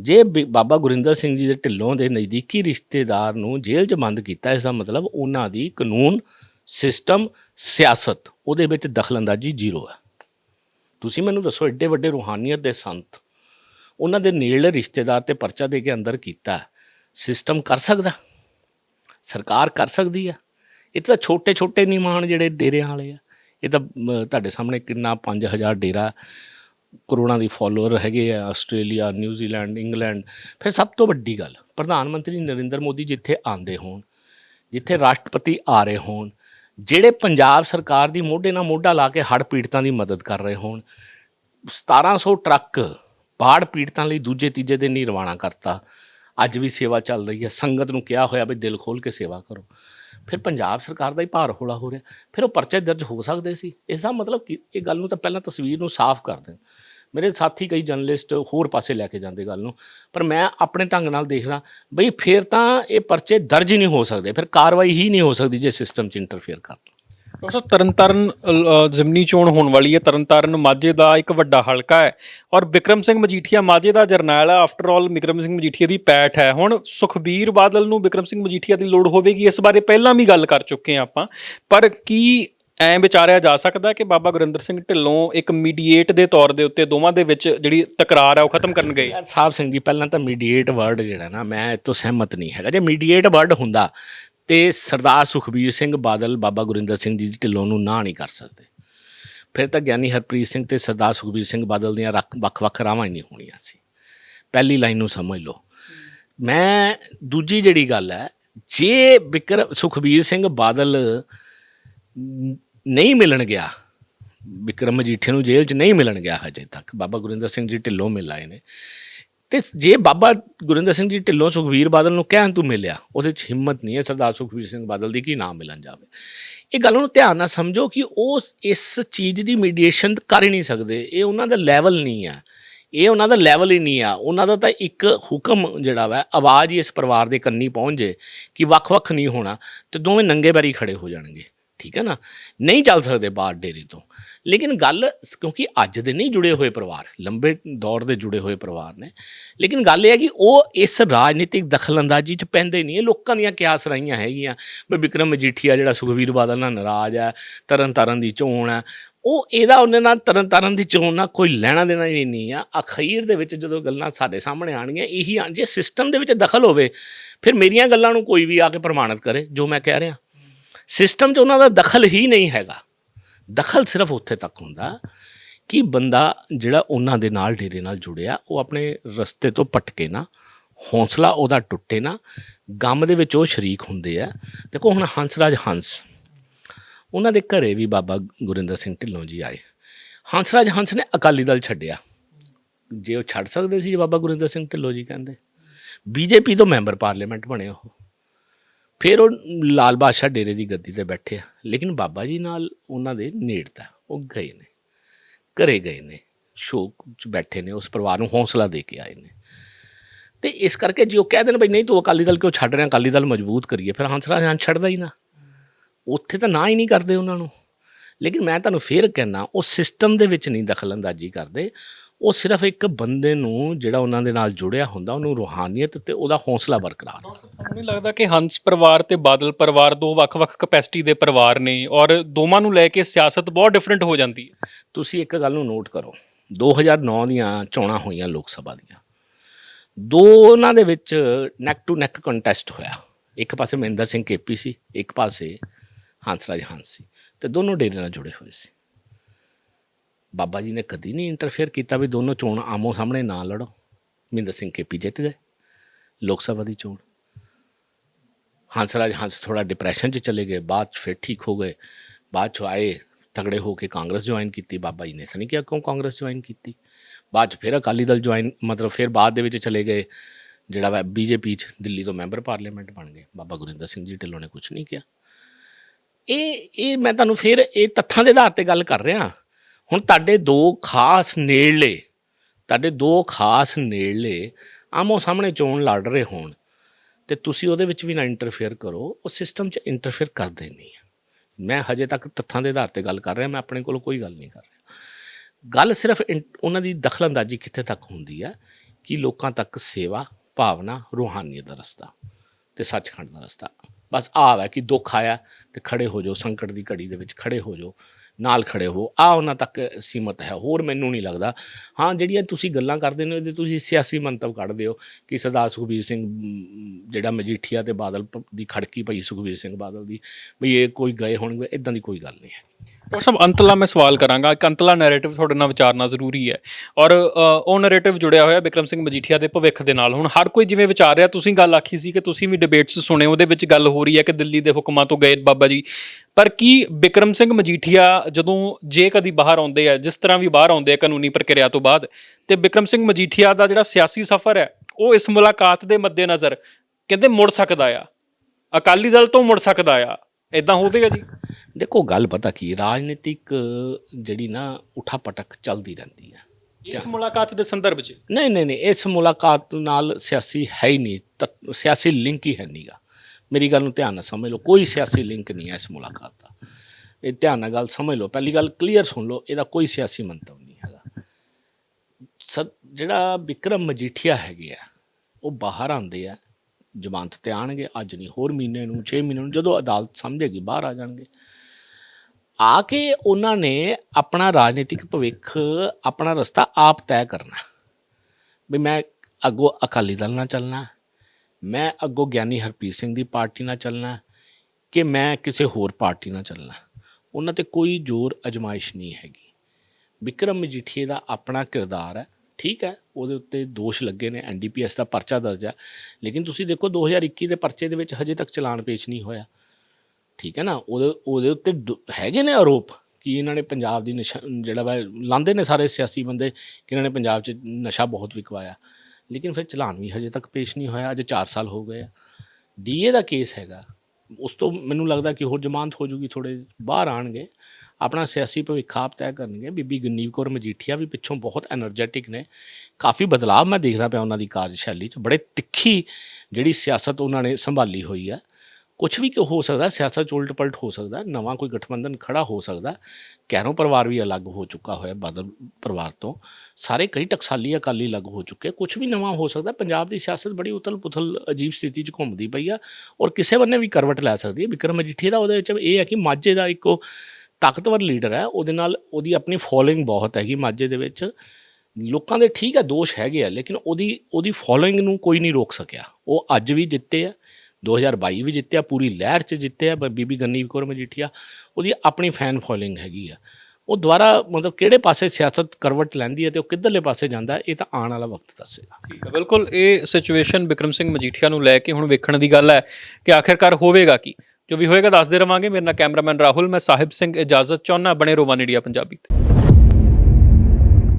ਜੇ ਬਿ- ਬਾਬਾ ਗੁਰਿੰਦਰ ਸਿੰਘ ਜੀ ਦੇ ਢਿੱਲੋਂ ਦੇ ਨਜ਼ਦੀਕੀ ਰਿਸ਼ਤੇਦਾਰ ਨੂੰ ਜੇਲ੍ਹ 'ਚ ਬੰਦ ਕੀਤਾ ਇਸ ਦਾ ਮਤਲਬ ਉਹਨਾਂ ਦੀ ਕਾਨੂੰਨ, ਸਿਸਟਮ, ਸਿਆਸਤ, ਉਹਦੇ ਵਿੱਚ ਦਖਲਅੰਦਾਜ਼ੀ ਜ਼ੀਰੋ ਹੈ। ਤੁਸੀਂ ਮੈਨੂੰ ਦੱਸੋ ਐਡੇ ਵੱਡੇ ਰੂਹਾਨੀਅਤ ਦੇ ਸੰਤ ਉਹਨਾਂ ਦੇ ਨੇੜਲੇ ਰਿਸ਼ਤੇਦਾਰ ਤੇ ਪਰਚਾ ਦੇ ਕੇ ਅੰਦਰ ਕੀਤਾ, ਸਿਸਟਮ ਕਰ ਸਕਦਾ? ਸਰਕਾਰ ਕਰ ਸਕਦੀ ਆ। ਇਹ ਤਾਂ ਛੋਟੇ ਛੋਟੇ ਨਿਮਾਣ ਜਿਹੜੇ ਡੇਰਿਆਂ ਵਾਲੇ ਆ। ਇਹ ਤਾਂ ਤੁਹਾਡੇ ਸਾਹਮਣੇ ਕਿੰਨਾ 5000 ਡੇਰਾ ਕਰੋੜਾਂ ਦੀ ਫਾਲੋਅਰ ਹੈਗੇ ਆ, ਆਸਟ੍ਰੇਲੀਆ ਨਿਊਜ਼ੀਲੈਂਡ ਇੰਗਲੈਂਡ ਫਿਰ ਸਭ ਤੋਂ ਵੱਡੀ ਗੱਲ, ਪ੍ਰਧਾਨ ਮੰਤਰੀ ਨਰਿੰਦਰ ਮੋਦੀ ਜਿੱਥੇ ਆਂਦੇ ਹੋਣ, ਜਿੱਥੇ ਰਾਸ਼ਟਰਪਤੀ ਆ ਰਹੇ ਹੋਣ, ਜਿਹੜੇ ਪੰਜਾਬ ਸਰਕਾਰ ਦੀ ਮੋਢੇ ਨਾਲ ਮੋਢਾ ਲਾ ਕੇ ਹੜ੍ਹ ਪੀੜਤਾਂ ਦੀ ਮਦਦ ਕਰ ਰਹੇ ਹੋਣ 1700 ਟਰੱਕ ਬਾੜ ਪੀੜਤਾਂ ਲਈ ਦੂਜੇ ਤੀਜੇ ਦਿਨ ਹੀ ਰਵਾਨਾ ਕਰਤਾ। ਅੱਜ ਵੀ ਸੇਵਾ ਚੱਲ ਰਹੀ ਹੈ, ਸੰਗਤ ਨੂੰ ਕਿਹਾ ਹੋਇਆ ਵੀ ਦਿਲ ਖੋਲ ਕੇ ਸੇਵਾ ਕਰੋ। ਫਿਰ ਪੰਜਾਬ ਸਰਕਾਰ ਦਾ ਹੀ ਭਾਰ ਹੌਲਾ ਹੋ ਰਿਹਾ। ਫਿਰ ਉਹ ਪਰਚੇ ਦਰਜ ਹੋ ਸਕਦੇ ਸੀ। ਇਸ ਦਾ ਮਤਲਬ ਕਿ? ਇਹ ਗੱਲ ਨੂੰ ਤਾਂ ਪਹਿਲਾਂ ਤਸਵੀਰ ਨੂੰ ਸਾਫ਼ ਕਰ ਦੇਣ। ਮੇਰੇ ਸਾਥੀ ਕਈ ਜਰਨਲਿਸਟ ਹੋਰ ਪਾਸੇ ਲੈ ਕੇ ਜਾਂਦੇ ਗੱਲ ਨੂੰ। ਪਰ ਮੈਂ ਆਪਣੇ ਢੰਗ ਨਾਲ ਦੇਖਦਾ, ਬਈ ਫਿਰ ਤਾਂ ਇਹ ਪਰਚੇ ਦਰਜ ਹੀ ਨਹੀਂ ਹੋ ਸਕਦੇ। ਫਿਰ ਕਾਰਵਾਈ ਹੀ ਨਹੀਂ ਹੋ ਸਕਦੀ ਜੇ ਸਿਸਟਮ 'ਚ ਇੰਟਰਫੇਅਰ ਕਰ ਡਾਕਟਰ ਸਾਹਿਬ ਤਰਨਤਾਰਨ ਅ, ਜ਼ਿਮਨੀ ਚੋਣ ਹੋਣ ਵਾਲੀ ਹੈ। ਤਰਨਤਾਰਨ ਮਾਝੇ ਦਾ ਇੱਕ ਵੱਡਾ ਹਲਕਾ ਹੈ ਔਰ ਵਿਕਰਮ ਸਿੰਘ ਮਜੀਠੀਆ ਮਾਝੇ ਦਾ ਜਰਨੈਲ ਹੈ। ਆਫਟਰ ਆਲ ਵਿਕਰਮ ਸਿੰਘ ਮਜੀਠੀਆ ਦੀ ਪੈਠ ਹੈ। ਹੁਣ ਸੁਖਬੀਰ ਬਾਦਲ ਨੂੰ ਵਿਕਰਮ ਸਿੰਘ ਮਜੀਠੀਆ ਦੀ ਲੋੜ ਹੋਵੇਗੀ ਇਸ ਬਾਰੇ ਪਹਿਲਾਂ ਵੀ ਗੱਲ ਕਰ ਚੁੱਕੇ ਹਾਂ ਆਪਾਂ। ਪਰ ਕੀ ਐਂ ਵਿਚਾਰਿਆ ਜਾ ਸਕਦਾ ਕਿ ਬਾਬਾ ਗੁਰਿੰਦਰ ਸਿੰਘ ਢਿੱਲੋਂ ਇੱਕ ਮੀਡੀਏਟ ਦੇ ਤੌਰ ਦੇ ਉੱਤੇ ਦੋਵਾਂ ਦੇ ਵਿੱਚ ਜਿਹੜੀ ਤਕਰਾਰ ਹੈ ਉਹ ਖਤਮ ਕਰਨ ਗਏ? ਯਾਰ ਸਾਹਿਬ ਸਿੰਘ ਜੀ ਪਹਿਲਾਂ ਤਾਂ ਮੀਡੀਏਟ ਵਰਡ ਜਿਹੜਾ ਨਾ ਮੈਂ ਇਹ ਤੋਂ ਸਹਿਮਤ ਨਹੀਂ ਹੈਗਾ। ਜੇ ਮੀਡੀਏਟ ਵਰਡ ਹੁੰਦਾ ਤੇ ਸਰਦਾਰ ਸੁਖਬੀਰ ਸਿੰਘ ਬਾਦਲ ਬਾਬਾ ਗੁਰਿੰਦਰ ਸਿੰਘ ਜੀ ਦੀ ਢਿੱਲੋਂ ਨੂੰ ਨਾ ਨਹੀਂ ਕਰ ਸਕਦੇ। ਫਿਰ ਤਾਂ ਗਿਆਨੀ ਹਰਪ੍ਰੀਤ ਸਿੰਘ ਤੇ ਸਰਦਾਰ ਸੁਖਬੀਰ ਸਿੰਘ ਬਾਦਲ ਦੀਆਂ ਰੱਖ- ਵੱਖ-ਵੱਖ ਰਾਵਾਂ ਹੀ ਨਹੀਂ ਹੋਣੀਆਂ ਸੀ। ਪਹਿਲੀ ਲਾਈਨ ਨੂੰ ਸਮਝ ਲਓ। ਮੈਂ ਦੂਜੀ ਜਿਹੜੀ ਗੱਲ ਹੈ, ਜੇ ਬਿਕਰ ਸੁਖਬੀਰ ਸਿੰਘ ਬਾਦਲ ਨਹੀਂ ਮਿਲਣ ਗਿਆ, ਵਿਕਰਮ ਮਜੀਠੇ ਨੂੰ ਜੇਲ੍ਹ 'ਚ ਨਹੀਂ ਮਿਲਣ ਗਿਆ ਹਜੇ ਤੱਕ, ਬਾਬਾ ਗੁਰਿੰਦਰ ਸਿੰਘ ਜੀ ਢਿੱਲੋਂ ਮਿਲ ਆਏ ਨੇ ਤੇ ਜੇ ਬਾਬਾ ਗੁਰਿੰਦਰ ਸਿੰਘ ਜੀ ਢਿੱਲੋਂ ਸੁਖਬੀਰ ਬਾਦਲ ਨੂੰ ਕਹਿਣ ਤੂੰ ਮਿਲਿਆ, ਉਹਦੇ 'ਚ ਹਿੰਮਤ ਨਹੀਂ ਹੈ ਸਰਦਾਰ ਸੁਖਬੀਰ ਸਿੰਘ ਬਾਦਲ ਦੀ ਕੀ ਨਾਮ ਮਿਲਣ ਜਾਵੇ। ਇਹ ਗੱਲ ਨੂੰ ਧਿਆਨ ਨਾਲ ਸਮਝੋ ਕਿ ਉਹ ਇਸ ਚੀਜ਼ ਦੀ ਮੀਡੀਏਸ਼ਨ ਕਰ ਹੀ ਨਹੀਂ ਸਕਦੇ। ਇਹ ਉਹਨਾਂ ਦਾ ਲੈਵਲ ਨਹੀਂ ਆ। ਇਹ ਉਹਨਾਂ ਦਾ ਲੈਵਲ ਹੀ ਨਹੀਂ ਆ। ਉਹਨਾਂ ਦਾ ਤਾਂ ਇੱਕ ਹੁਕਮ ਜਿਹੜਾ ਵਾ, ਆਵਾਜ਼ ਹੀ ਇਸ ਪਰਿਵਾਰ ਦੇ ਕੰਨੀ ਪਹੁੰਚ ਜੇ ਕਿ ਵੱਖ-ਵੱਖ ਨਹੀਂ ਹੋਣਾ ਤੇ ਦੋਵੇਂ ਨੰਗੇ ਪੈਰੀ ਖੜੇ ਹੋ ਜਾਣਗੇ। ਠੀਕ ਹੈ ਨਾ? ਨਹੀਂ ਚੱਲ ਸਕਦੇ ਬਾਹਰ ਡੇਰੇ ਤੋਂ। ਲੇਕਿਨ ਗੱਲ ਕਿਉਂਕਿ ਅੱਜ ਦੇ ਨਹੀਂ ਜੁੜੇ ਹੋਏ ਪਰਿਵਾਰ, ਲੰਬੇ ਦੌਰ ਦੇ ਜੁੜੇ ਹੋਏ ਪਰਿਵਾਰ ਨੇ, ਲੇਕਿਨ ਗੱਲ ਇਹ ਹੈ ਕਿ ਉਹ ਇਸ ਰਾਜਨੀਤਿਕ ਦਖਲਅੰਦਾਜ਼ੀ 'ਚ ਪੈਂਦੇ ਨਹੀਂ, ਇਹ ਲੋਕਾਂ ਦੀਆਂ ਕਿਆਸ ਰਹੀਆਂ ਹੈਗੀਆਂ। ਵੀ ਵਿਕਰਮ ਮਜੀਠੀਆ ਜਿਹੜਾ ਸੁਖਵੀਰ ਬਾਦਲ ਨਾਲ ਨਾਰਾਜ਼ ਹੈ ਤਰਨ ਤਾਰਨ ਦੀ ਚੋਣ ਹੈ, ਉਹ ਇਹਦਾ ਉਹਨੇ ਨਾਲ ਤਰਨ ਤਾਰਨ ਦੀ ਚੋਣ ਨਾਲ ਕੋਈ ਲੈਣਾ ਦੇਣਾ ਹੀ ਨਹੀਂ ਆ। ਅਖੀਰ ਦੇ ਵਿੱਚ ਜਦੋਂ ਗੱਲਾਂ ਸਾਡੇ ਸਾਹਮਣੇ ਆਣਗੀਆਂ ਇਹੀ ਆਣ ਜੇ ਸਿਸਟਮ ਦੇ ਵਿੱਚ ਦਖਲ ਹੋਵੇ, ਫਿਰ ਮੇਰੀਆਂ ਗੱਲਾਂ ਨੂੰ ਕੋਈ ਵੀ ਆ ਕੇ ਪ੍ਰਮਾਣਿਤ ਕਰੇ, ਜੋ ਮੈਂ ਕਹਿ ਰਿਹਾ। ਸਿਸਟਮ 'ਚ ਉਹਨਾਂ ਦਾ ਦਖਲ ਹੀ ਨਹੀਂ ਹੈਗਾ। ਦਖਲ ਸਿਰਫ ਉੱਥੇ ਤੱਕ ਹੁੰਦਾ ਕਿ ਬੰਦਾ ਜਿਹੜਾ ਉਹਨਾਂ ਦੇ ਨਾਲ ਡੇਰੇ ਨਾਲ ਜੁੜਿਆ, ਉਹ ਆਪਣੇ ਰਸਤੇ ਤੋਂ ਭਟਕੇ ਨਾ, ਹੌਸਲਾ ਉਹਦਾ ਟੁੱਟੇ ਨਾ, ਗਮ ਦੇ ਵਿੱਚ ਉਹ ਸ਼ਰੀਕ ਹੁੰਦੇ ਆ। ਦੇਖੋ ਹੁਣ ਹੰਸਰਾਜ ਹੰਸ, ਉਹਨਾਂ ਦੇ ਘਰੇ ਵੀ ਬਾਬਾ ਗੁਰਿੰਦਰ ਸਿੰਘ ਢਿੱਲੋਂ ਜੀ ਆਏ। ਹੰਸਰਾਜ ਹੰਸ ਨੇ ਅਕਾਲੀ ਦਲ ਛੱਡਿਆ। ਜੇ ਉਹ ਛੱਡ ਸਕਦੇ ਸੀ ਬਾਬਾ ਗੁਰਿੰਦਰ ਸਿੰਘ ਢਿੱਲੋਂ ਜੀ ਕਹਿੰਦੇ, ਬੀਜੇਪੀ ਤੋਂ ਮੈਂਬਰ ਪਾਰਲੀਮੈਂਟ ਬਣੇ ਉਹ। ਫਿਰ ਉਹ ਲਾਲ ਬਾਦਸ਼ਾਹ ਡੇਰੇ ਦੀ ਗੱਦੀ ਤੇ ਬੈਠੇ ਆ। ਲੇਕਿਨ ਬਾਬਾ ਜੀ ਨਾਲ ਉਹਨਾਂ ਦੇ ਨੇੜਤਾ ਉਹ ਗਏ ਨੇ, ਘਰੇ ਗਏ ਨੇ, ਸ਼ੋਕ ਚ ਬੈਠੇ ਨੇ, ਉਸ ਪਰਿਵਾਰ ਨੂੰ ਹੌਸਲਾ ਦੇ ਕੇ ਆਏ ਨੇ। ਤੇ ਇਸ ਕਰਕੇ ਜੇ ਉਹ ਕਹਿ ਦੇਣ ਬਈ ਨਹੀਂ ਤੂੰ ਅਕਾਲੀ ਦਲ ਕਿਉਂ ਛੱਡ ਰਿਹਾ, ਅਕਾਲੀ ਦਲ ਮਜ਼ਬੂਤ ਕਰੀਏ, ਫਿਰ ਹੰਸਰਾਜ ਹੰਸ ਛੱਡਦਾ ਹੀ ਨਾ। ਉੱਥੇ ਤਾਂ ਨਾ ਹੀ ਨਹੀਂ ਕਰਦੇ ਉਹਨਾਂ ਨੂੰ। ਲੇਕਿਨ ਮੈਂ ਤੁਹਾਨੂੰ ਫੇਰ ਕਹਿਣਾ ਉਹ ਸਿਸਟਮ ਦੇ ਵਿੱਚ ਨਹੀਂ ਦਖਲਅੰਦਾਜ਼ੀ ਕਰਦੇ। ਉਹ ਸਿਰਫ ਇੱਕ ਬੰਦੇ ਨੂੰ ਜਿਹੜਾ ਉਹਨਾਂ ਦੇ ਨਾਲ ਜੁੜਿਆ ਹੁੰਦਾ ਉਹਨੂੰ ਰੂਹਾਨੀਅਤ ਤੇ ਉਹਦਾ ਹੌਸਲਾ ਬਰਕਰਾਰ ਨਹੀਂ ਲੱਗਦਾ ਕਿ ਹੰਸ ਪਰਿਵਾਰ ਤੇ ਬਾਦਲ ਪਰਿਵਾਰ ਦੋ ਵੱਖ-ਵੱਖ ਕਪੈਸਿਟੀ ਦੇ ਪਰਿਵਾਰ ਨੇ ਔਰ ਦੋਵਾਂ ਨੂੰ ਲੈ ਕੇ ਸਿਆਸਤ ਬਹੁਤ ਡਿਫਰੈਂਟ ਹੋ ਜਾਂਦੀ ਹੈ। ਤੁਸੀਂ ਇੱਕ ਗੱਲ ਨੂੰ ਨੋਟ ਕਰੋ 2009 ਦੀਆਂ ਚੋਣਾਂ ਹੋਈਆਂ ਲੋਕ ਸਭਾ ਦੀਆਂ। ਦੋਨਾਂ ਦੇ ਵਿੱਚ ਨੈਕ ਟੂ ਨੈਕ ਕੰਟੈਸਟ ਹੋਇਆ। ਇੱਕ ਪਾਸੇ ਮਹਿੰਦਰ ਸਿੰਘ ਕੇਪੀ ਸੀ ਇੱਕ ਪਾਸੇ ਹੰਸਰਾਜ ਹੰਸ ਸੀ। ਤੇ ਦੋਨੋਂ ਡੇਰੇ ਨਾਲ ਜੁੜੇ ਹੋਏ ਸੀ। ਬਾਬਾ ਜੀ ਨੇ ਕਦੀ ਨਹੀਂ ਇੰਟਰਫੇਅਰ ਕੀਤਾ ਵੀ ਦੋਨੋਂ ਚੋਣ ਆਮੋ ਸਾਹਮਣੇ ਨਾ ਲੜੋ। ਮਹਿੰਦਰ ਸਿੰਘ ਕੇਪੀ ਜਿੱਤ ਗਏ। ਲੋਕ ਸਭਾ ਦੀ ਚੋਣ। ਹੰਸਰਾਜ ਹੰਸ ਥੋੜਾ ਡਿਪਰੈਸ਼ਨ 'ਚ ਚਲੇ ਗਏ। ਬਾਅਦ 'ਚ ਫਿਰ ਠੀਕ ਹੋ ਗਏ। ਬਾਅਦ 'ਚ ਆਏ, ਤਗੜੇ ਹੋ ਕੇ ਕਾਂਗਰਸ ਜੁਆਇਨ ਕੀਤੀ। ਬਾਬਾ ਜੀ ਨੇ ਤਾਂ ਨਹੀਂ ਕਿਹਾ ਕਿਉਂ ਕਾਂਗਰਸ ਜੁਆਇਨ ਕੀਤੀ? ਬਾਅਦ 'ਚ ਫਿਰ ਅਕਾਲੀ ਦਲ ਜੁਆਇਨ ਮਤਲਬ ਫਿਰ ਬਾਅਦ ਦੇ ਵਿੱਚ ਚਲੇ ਗਏ। ਜਿਹੜਾ ਵਾ ਬੀਜੇਪੀ 'ਚ ਦਿੱਲੀ ਤੋਂ ਮੈਂਬਰ ਪਾਰਲੀਮੈਂਟ ਬਣ ਗਏ। ਬਾਬਾ ਗੁਰਿੰਦਰ ਸਿੰਘ ਜੀ ਢਿੱਲੋਂ ਨੇ ਕੁਝ ਨਹੀਂ ਕਿਹਾ। ਇਹ ਇਹ ਮੈਂ ਤੁਹਾਨੂੰ ਫਿਰ ਇਹ ਤੱਥਾਂ ਦੇ ਆਧਾਰ ਤੇ ਗੱਲ ਕਰ ਰਿਹਾ। ਹੁਣ ਤੁਹਾਡੇ ਦੋ ਖਾਸ ਨੇੜਲੇ, ਤੁਹਾਡੇ ਦੋ ਖਾਸ ਨੇੜਲੇ ਆਮੋ ਸਾਹਮਣੇ ਚੋਣ ਲੜ ਰਹੇ ਹੋਣ ਤੇ ਤੁਸੀਂ ਉਹਦੇ ਵਿੱਚ ਵੀ ਨਾ ਇੰਟਰਫੇਅਰ ਕਰੋ, ਉਹ ਸਿਸਟਮ 'ਚ ਇੰਟਰਫੇਅਰ ਕਰਦੇ ਨਹੀਂ ਮੈਂ ਹਜੇ ਤੱਕ ਤੱਥਾਂ ਦੇ ਆਧਾਰ ਤੇ ਗੱਲ ਕਰ ਰਿਹਾ, ਮੈਂ ਆਪਣੇ ਕੋਲ ਕੋਈ ਗੱਲ ਨਹੀਂ ਕਰ ਰਿਹਾ। ਗੱਲ ਸਿਰਫ ਇਨ- ਉਹਨਾਂ ਦੀ ਦਖਲਅੰਦਾਜ਼ੀ ਕਿੱਥੇ ਤੱਕ ਹੁੰਦੀ ਹੈ ਕਿ ਲੋਕਾਂ ਤੱਕ ਸੇਵਾ, ਭਾਵਨਾ ਰੂਹਾਨੀਅਤ ਦਾ ਰਸਤਾ ਤੇ ਸੱਚਖੰਡ ਦਾ ਰਸਤਾ। ਬਸ ਆਹ ਹੈ ਕਿ ਦੁੱਖ ਆਇਆ ਤੇ ਖੜੇ ਹੋ ਜਾਓ, ਸੰਕਟ ਦੀ ਘੜੀ ਦੇ ਵਿੱਚ ਖੜੇ ਹੋ ਜਾਓ। ਨਾਲ ਖੜੇ ਹੋ ਆ ਉਹਨਾਂ ਤੱਕ ਸੀਮਤ ਹੈ, ਹੋਰ ਮੈਨੂੰ ਨਹੀਂ ਲੱਗਦਾ। ਹਾਂ, ਜਿਹੜੀਆਂ ਤੁਸੀਂ ਗੱਲਾਂ ਕਰਦੇ ਨੇ, ਉਹਦੇ ਤੁਸੀਂ ਸਿਆਸੀ ਮੰਤਵ ਕੱਢਦੇ ਹੋ ਕਿ ਸਰਦਾਰ ਸੁਖਬੀਰ ਸਿੰਘ ਜਿਹੜਾ ਮਜੀਠੀਆ ਤੇ ਬਾਦਲ ਪ- ਦੀ ਖੜਕੀ ਪਈ ਸੁਖਬੀਰ ਸਿੰਘ ਬਾਦਲ ਦੀ ਵੀ ਇਹ ਕੋਈ ਗਏ ਹੋਣਗੇ ਇਦਾਂ ਦੀ ਕੋਈ ਗੱਲ ਨਹੀਂ ਹੈ। ਉਹ ਸਭ ਅੰਤਲਾ ਮੈਂ ਸਵਾਲ ਕਰਾਂਗਾ। ਇੱਕ ਅੰਤਲਾ ਨੈਰੇਟਿਵ ਤੁਹਾਡੇ ਨਾਲ ਵਿਚਾਰਨਾ ਜ਼ਰੂਰੀ ਹੈ। ਔਰ ਉਹ ਨੈਰੇਟਿਵ ਜੁੜਿਆ ਹੋਇਆ ਬਿਕਰਮ ਸਿੰਘ ਮਜੀਠੀਆ ਦੇ ਭਵਿੱਖ ਦੇ ਨਾਲ। ਹੁਣ ਹਰ ਕੋਈ ਜਿਵੇਂ ਵਿਚਾਰ ਰਿਹਾ, ਤੁਸੀਂ ਗੱਲ ਆਖੀ ਸੀ ਕਿ ਤੁਸੀਂ ਵੀ ਡਿਬੇਟਸ ਸੁਣੇ, ਉਹਦੇ ਵਿੱਚ ਗੱਲ ਹੋ ਰਹੀ ਹੈ ਕਿ ਦਿੱਲੀ ਦੇ ਹੁਕਮਾਂ ਤੋਂ ਗਏ ਬਾਬਾ ਜੀ। ਪਰ ਕੀ ਬਿਕਰਮ ਸਿੰਘ ਮਜੀਠੀਆ ਜਦੋਂ ਜੇ ਕਦੀ ਬਾਹਰ ਆਉਂਦੇ ਆ, ਜਿਸ ਤਰ੍ਹਾਂ ਵੀ ਬਾਹਰ ਆਉਂਦੇ ਆ ਕਾਨੂੰਨੀ ਪ੍ਰਕਿਰਿਆ ਤੋਂ ਬਾਅਦ, ਤੇ ਬਿਕਰਮ ਸਿੰਘ ਮਜੀਠੀਆ ਦਾ ਜਿਹੜਾ ਸਿਆਸੀ ਸਫ਼ਰ ਹੈ, ਉਹ ਇਸ ਮੁਲਾਕਾਤ ਦੇ ਮੱਦੇਨਜ਼ਰ ਕਹਿੰਦੇ ਮੁੜ ਸਕਦਾ ਆ। ਅਕਾਲੀ ਦਲ ਤੋਂ ਮੁੜ ਸਕਦਾ ਆ। ਇਦਾਂ ਹੋਵੇਗਾ ਜੀ? ਦੇਖੋ ਗੱਲ ਪਤਾ ਕੀ ਰਾਜਨੀਤਿਕ ਜਿਹੜੀ ਨਾ ਉਠਾ ਪਟਕ ਚੱਲਦੀ ਰਹਿੰਦੀ ਹੈ। ਇਸ ਮੁਲਾਕਾਤ ਦੇ ਸੰਦਰਭ 'ਚ? ਨਹੀਂ ਨਹੀਂ ਨਹੀਂ ਇਸ ਮੁਲਾਕਾਤ ਨਾਲ ਸਿਆਸੀ ਹੈ ਹੀ ਨਹੀਂ ਸਿਆਸੀ ਲਿੰਕ ਹੀ ਹੈ ਨਹੀਂਗਾ ਮੇਰੀ ਗੱਲ ਨੂੰ ਧਿਆਨ ਨਾਲ ਸਮਝ ਲਓ ਕੋਈ ਸਿਆਸੀ ਲਿੰਕ ਨਹੀਂ ਹੈ ਇਸ ਮੁਲਾਕਾਤ ਦਾ। ਇਹ ਧਿਆਨ ਨਾਲ ਗੱਲ ਸਮਝ ਲਓ ਪਹਿਲੀ ਗੱਲ ਕਲੀਅਰ ਸੁਣ ਲਓ ਇਹਦਾ ਕੋਈ ਸਿਆਸੀ ਮੰਤਵ ਨਹੀਂ ਹੈਗਾ। ਸਰ ਜਿਹੜਾ ਵਿਕਰਮ ਮਜੀਠੀਆ ਹੈਗੇ ਆ ਉਹ ਬਾਹਰ ਆਉਂਦੇ ਆ ਜ਼ਮਾਨਤ ਤੇ ਆਣਗੇ, ਅੱਜ ਨਹੀਂ, ਹੋਰ ਮਹੀਨੇ ਨੂੰ 6 ਮਹੀਨੇ ਨੂੰ, ਜਦੋਂ ਅਦਾਲਤ ਸਮਝੇਗੀ, ਬਾਹਰ ਆ ਜਾਣਗੇ। ਆ ਕੇ ਉਹਨਾਂ ਨੇ ਆਪਣਾ ਰਾਜਨੀਤਿਕ ਭਵਿੱਖ, ਆਪਣਾ ਰਸਤਾ ਆਪ ਤੈਅ ਕਰਨਾ। ਵੀ ਮੈਂ ਅੱਗੋਂ ਅਕਾਲੀ ਦਲ ਨਾਲ ਚੱਲਣਾ, ਮੈਂ ਅੱਗੋਂ ਗਿਆਨੀ ਹਰਪ੍ਰੀਤ ਸਿੰਘ ਦੀ ਪਾਰਟੀ ਨਾਲ ਚੱਲਣਾ, ਕਿ ਮੈਂ ਕਿਸੇ ਹੋਰ ਪਾਰਟੀ ਨਾਲ ਚੱਲਣਾ। ਉਹਨਾਂ ਤੇ ਕੋਈ ਜ਼ੋਰ ਅਜਮਾਇਸ਼ ਨਹੀਂ ਹੈਗੀ। ਵਿਕਰਮ ਮਜੀਠੀਏ ਦਾ ਆਪਣਾ ਕਿਰਦਾਰ ਹੈ। ਠੀਕ ਹੈ, ਉਹਦੇ ਉੱਤੇ ਦੋਸ਼ ਲੱਗੇ ਨੇ ਐਨਡੀਪੀਐਸ ਦਾ ਪਰਚਾ ਦਰਜ ਹੈ। ਲੇਕਿਨ ਤੁਸੀਂ ਦੇਖੋ 2021 ਦੇ ਪਰਚੇ ਦੇ ਵਿੱਚ ਹਜੇ ਤੱਕ ਚਲਾਨ ਪੇਸ਼ ਨਹੀਂ ਹੋਇਆ। ਠੀਕ ਹੈ ਨਾ, ਉਹਦੇ ਉਹਦੇ ਉੱਤੇ ਦ- ਹੈਗੇ ਨੇ ਆਰੋਪ ਕਿ ਇਹਨਾਂ ਨੇ ਪੰਜਾਬ ਦੀ ਨਸ਼ਾ, ਜਿਹੜਾ ਵਾ, ਲਾਂਦੇ ਨੇ ਸਾਰੇ ਸਿਆਸੀ ਬੰਦੇ ਕਿ ਇਹਨਾਂ ਨੇ ਪੰਜਾਬ 'ਚ ਨਸ਼ਾ ਬਹੁਤ ਵਿਕਵਾਇਆ। ਲੇਕਿਨ ਫਿਰ ਚਲਾਨ ਵੀ ਹਜੇ ਤੱਕ ਪੇਸ਼ ਨਹੀਂ ਹੋਇਆ, ਅਜੇ 4 ਸਾਲ ਹੋ ਗਏ ਆ। ਡੀਏ ਦਾ ਕੇਸ ਹੈਗਾ। ਉਸ ਤੋਂ ਮੈਨੂੰ ਲੱਗਦਾ ਕਿ ਹੋਰ ਜ਼ਮਾਨਤ ਹੋ ਜੂਗੀ ਥੋੜੇ ਬਾਹਰ ਆਣਗੇ ਆਪਣਾ ਸਿਆਸੀ ਭਵਿੱਖ ਆਪ ਤੈਅ ਕਰਨਗੇ। ਬੀਬੀ ਗੁਨੀਵ ਕੌਰ ਮਜੀਠੀਆ ਵੀ ਪਿੱਛੋਂ ਬਹੁਤ એનર્ਜੈਟਿਕ ਨੇ। ਕਾਫੀ ਬਦਲਾਅ ਮੈਂ ਦੇਖਦਾ ਪਿਆ ਉਹਨਾਂ ਦੀ ਕਾਰਜਸ਼ੈਲੀ 'ਚ। ਬੜੇ ਤਿੱਖੀ ਜਿਹੜੀ ਸਿਆਸਤ ਉਹਨਾਂ ਨੇ ਸੰਭਾਲੀ ਹੋਈ ਆ। ਕੁਝ ਵੀ ਹੋ ਸਕਦਾ, ਸਿਆਸਤ 'ਚ ਉਲਟ ਪਲਟ ਹੋ ਸਕਦਾ, ਨਵਾਂ ਕੋਈ ਗਠਬੰਧਨ ਖੜਾ ਹੋ ਸਕਦਾ ਕੈਰੋਂ ਪਰਿਵਾਰ ਵੀ ਅਲੱਗ ਹੋ ਚੁੱਕਾ ਹੋਇਆ ਬਾਦਲ ਪਰਿਵਾਰ ਤੋਂ। ਸਾਰੇ ਕਈ ਟਕਸਾਲੀ ਅਕਾਲੀ ਅਲੱਗ ਹੋ ਚੁੱਕੇ। ਕੁਝ ਵੀ ਨਵਾਂ ਹੋ ਸਕਦਾ, ਪੰਜਾਬ ਦੀ ਸਿਆਸਤ ਬੜੀ ਉਤਲ-ਪੁਥਲ ਅਜੀਬ ਸਥਿਤੀ 'ਚ ਘੁੰਮਦੀ ਪਈ ਆ। ਔਰ ਕਿਸੇ ਬੰਨੇ ਵੀ ਕਰਵਟ ਲੈ ਸਕਦੀ ਹੈ। ਵਿਕਰਮ ਮਜੀਠੀਆ ਦਾ ਉਹਦੇ ਵਿੱਚ ਇਹ ਹੈ ਕਿ ਮਾਝੇ ਦਾ ਇੱਕੋ ਤਾਕਤਵਰ ਲੀਡਰ ਹੈ, ਉਹਦੇ ਨਾਲ ਉਹਦੀ ਆਪਣੀ ਫੋਲੋਇੰਗ ਬਹੁਤ ਹੈਗੀ ਮਾਝੇ ਦੇ ਵਿੱਚ। ਲੋਕਾਂ ਦੇ ਠੀਕ ਹੈ, ਦੋਸ਼ ਹੈਗੇ ਆ, ਲੇਕਿਨ ਉਹਦੀ ਉਹਦੀ ਫੋਲੋਇੰਗ ਨੂੰ ਕੋਈ ਨਹੀਂ ਰੋਕ ਸਕਿਆ। ਉਹ ਅੱਜ ਵੀ ਜਿੱਤੇ ਆ 2022 ਵੀ ਜਿੱਤਿਆ ਪੂਰੀ ਲਹਿਰ 'ਚ ਜਿੱਤੇ ਆ ਬੀਬੀ ਗੰਨੀ ਕੌਰ ਮਜੀਠੀਆ, ਉਹਦੀ ਆਪਣੀ ਫੈਨ ਫੋਲੋਇੰਗ ਹੈਗੀ ਆ। ਉਹ ਦੁਬਾਰਾ ਮਤਲਬ ਕਿਹੜੇ ਪਾਸੇ ਸਿਆਸਤ ਕਰਵਟ ਲੈਂਦੀ ਹੈ ਤੇ ਉਹ ਕਿੱਧਰਲੇ ਪਾਸੇ ਜਾਂਦਾ, ਇਹ ਤਾਂ ਆਉਣ ਵਾਲਾ ਵਕਤ ਦੱਸੇਗਾ। ਠੀਕ ਹੈ ਬਿਲਕੁਲ, ਇਹ ਸਿਚੁਏਸ਼ਨ ਵਿਕਰਮ ਸਿੰਘ ਮਜੀਠੀਆ ਨੂੰ ਲੈ ਕੇ ਹੁਣ ਵੇਖਣ ਦੀ ਗੱਲ ਹੈ ਕਿ ਆਖਿਰਕਾਰ ਹੋਵੇਗਾ ਕੀ। ਜੋ ਵੀ ਹੋਏਗਾ, ਦੱਸਦੇ ਰਵਾਂਗੇ। ਮੇਰੇ ਨਾਲ ਕੈਮਰਾਮੈਨ ਰਾਹੁਲ, ਮੈਂ ਸਾਹਿਬ ਸਿੰਘ ਇਜਾਜ਼ਤ ਚਾਹੁੰਦਾ, ਬਣੇ ਰੋਵਾਨ ਇੰਡੀਆ ਪੰਜਾਬੀ ਤੇ।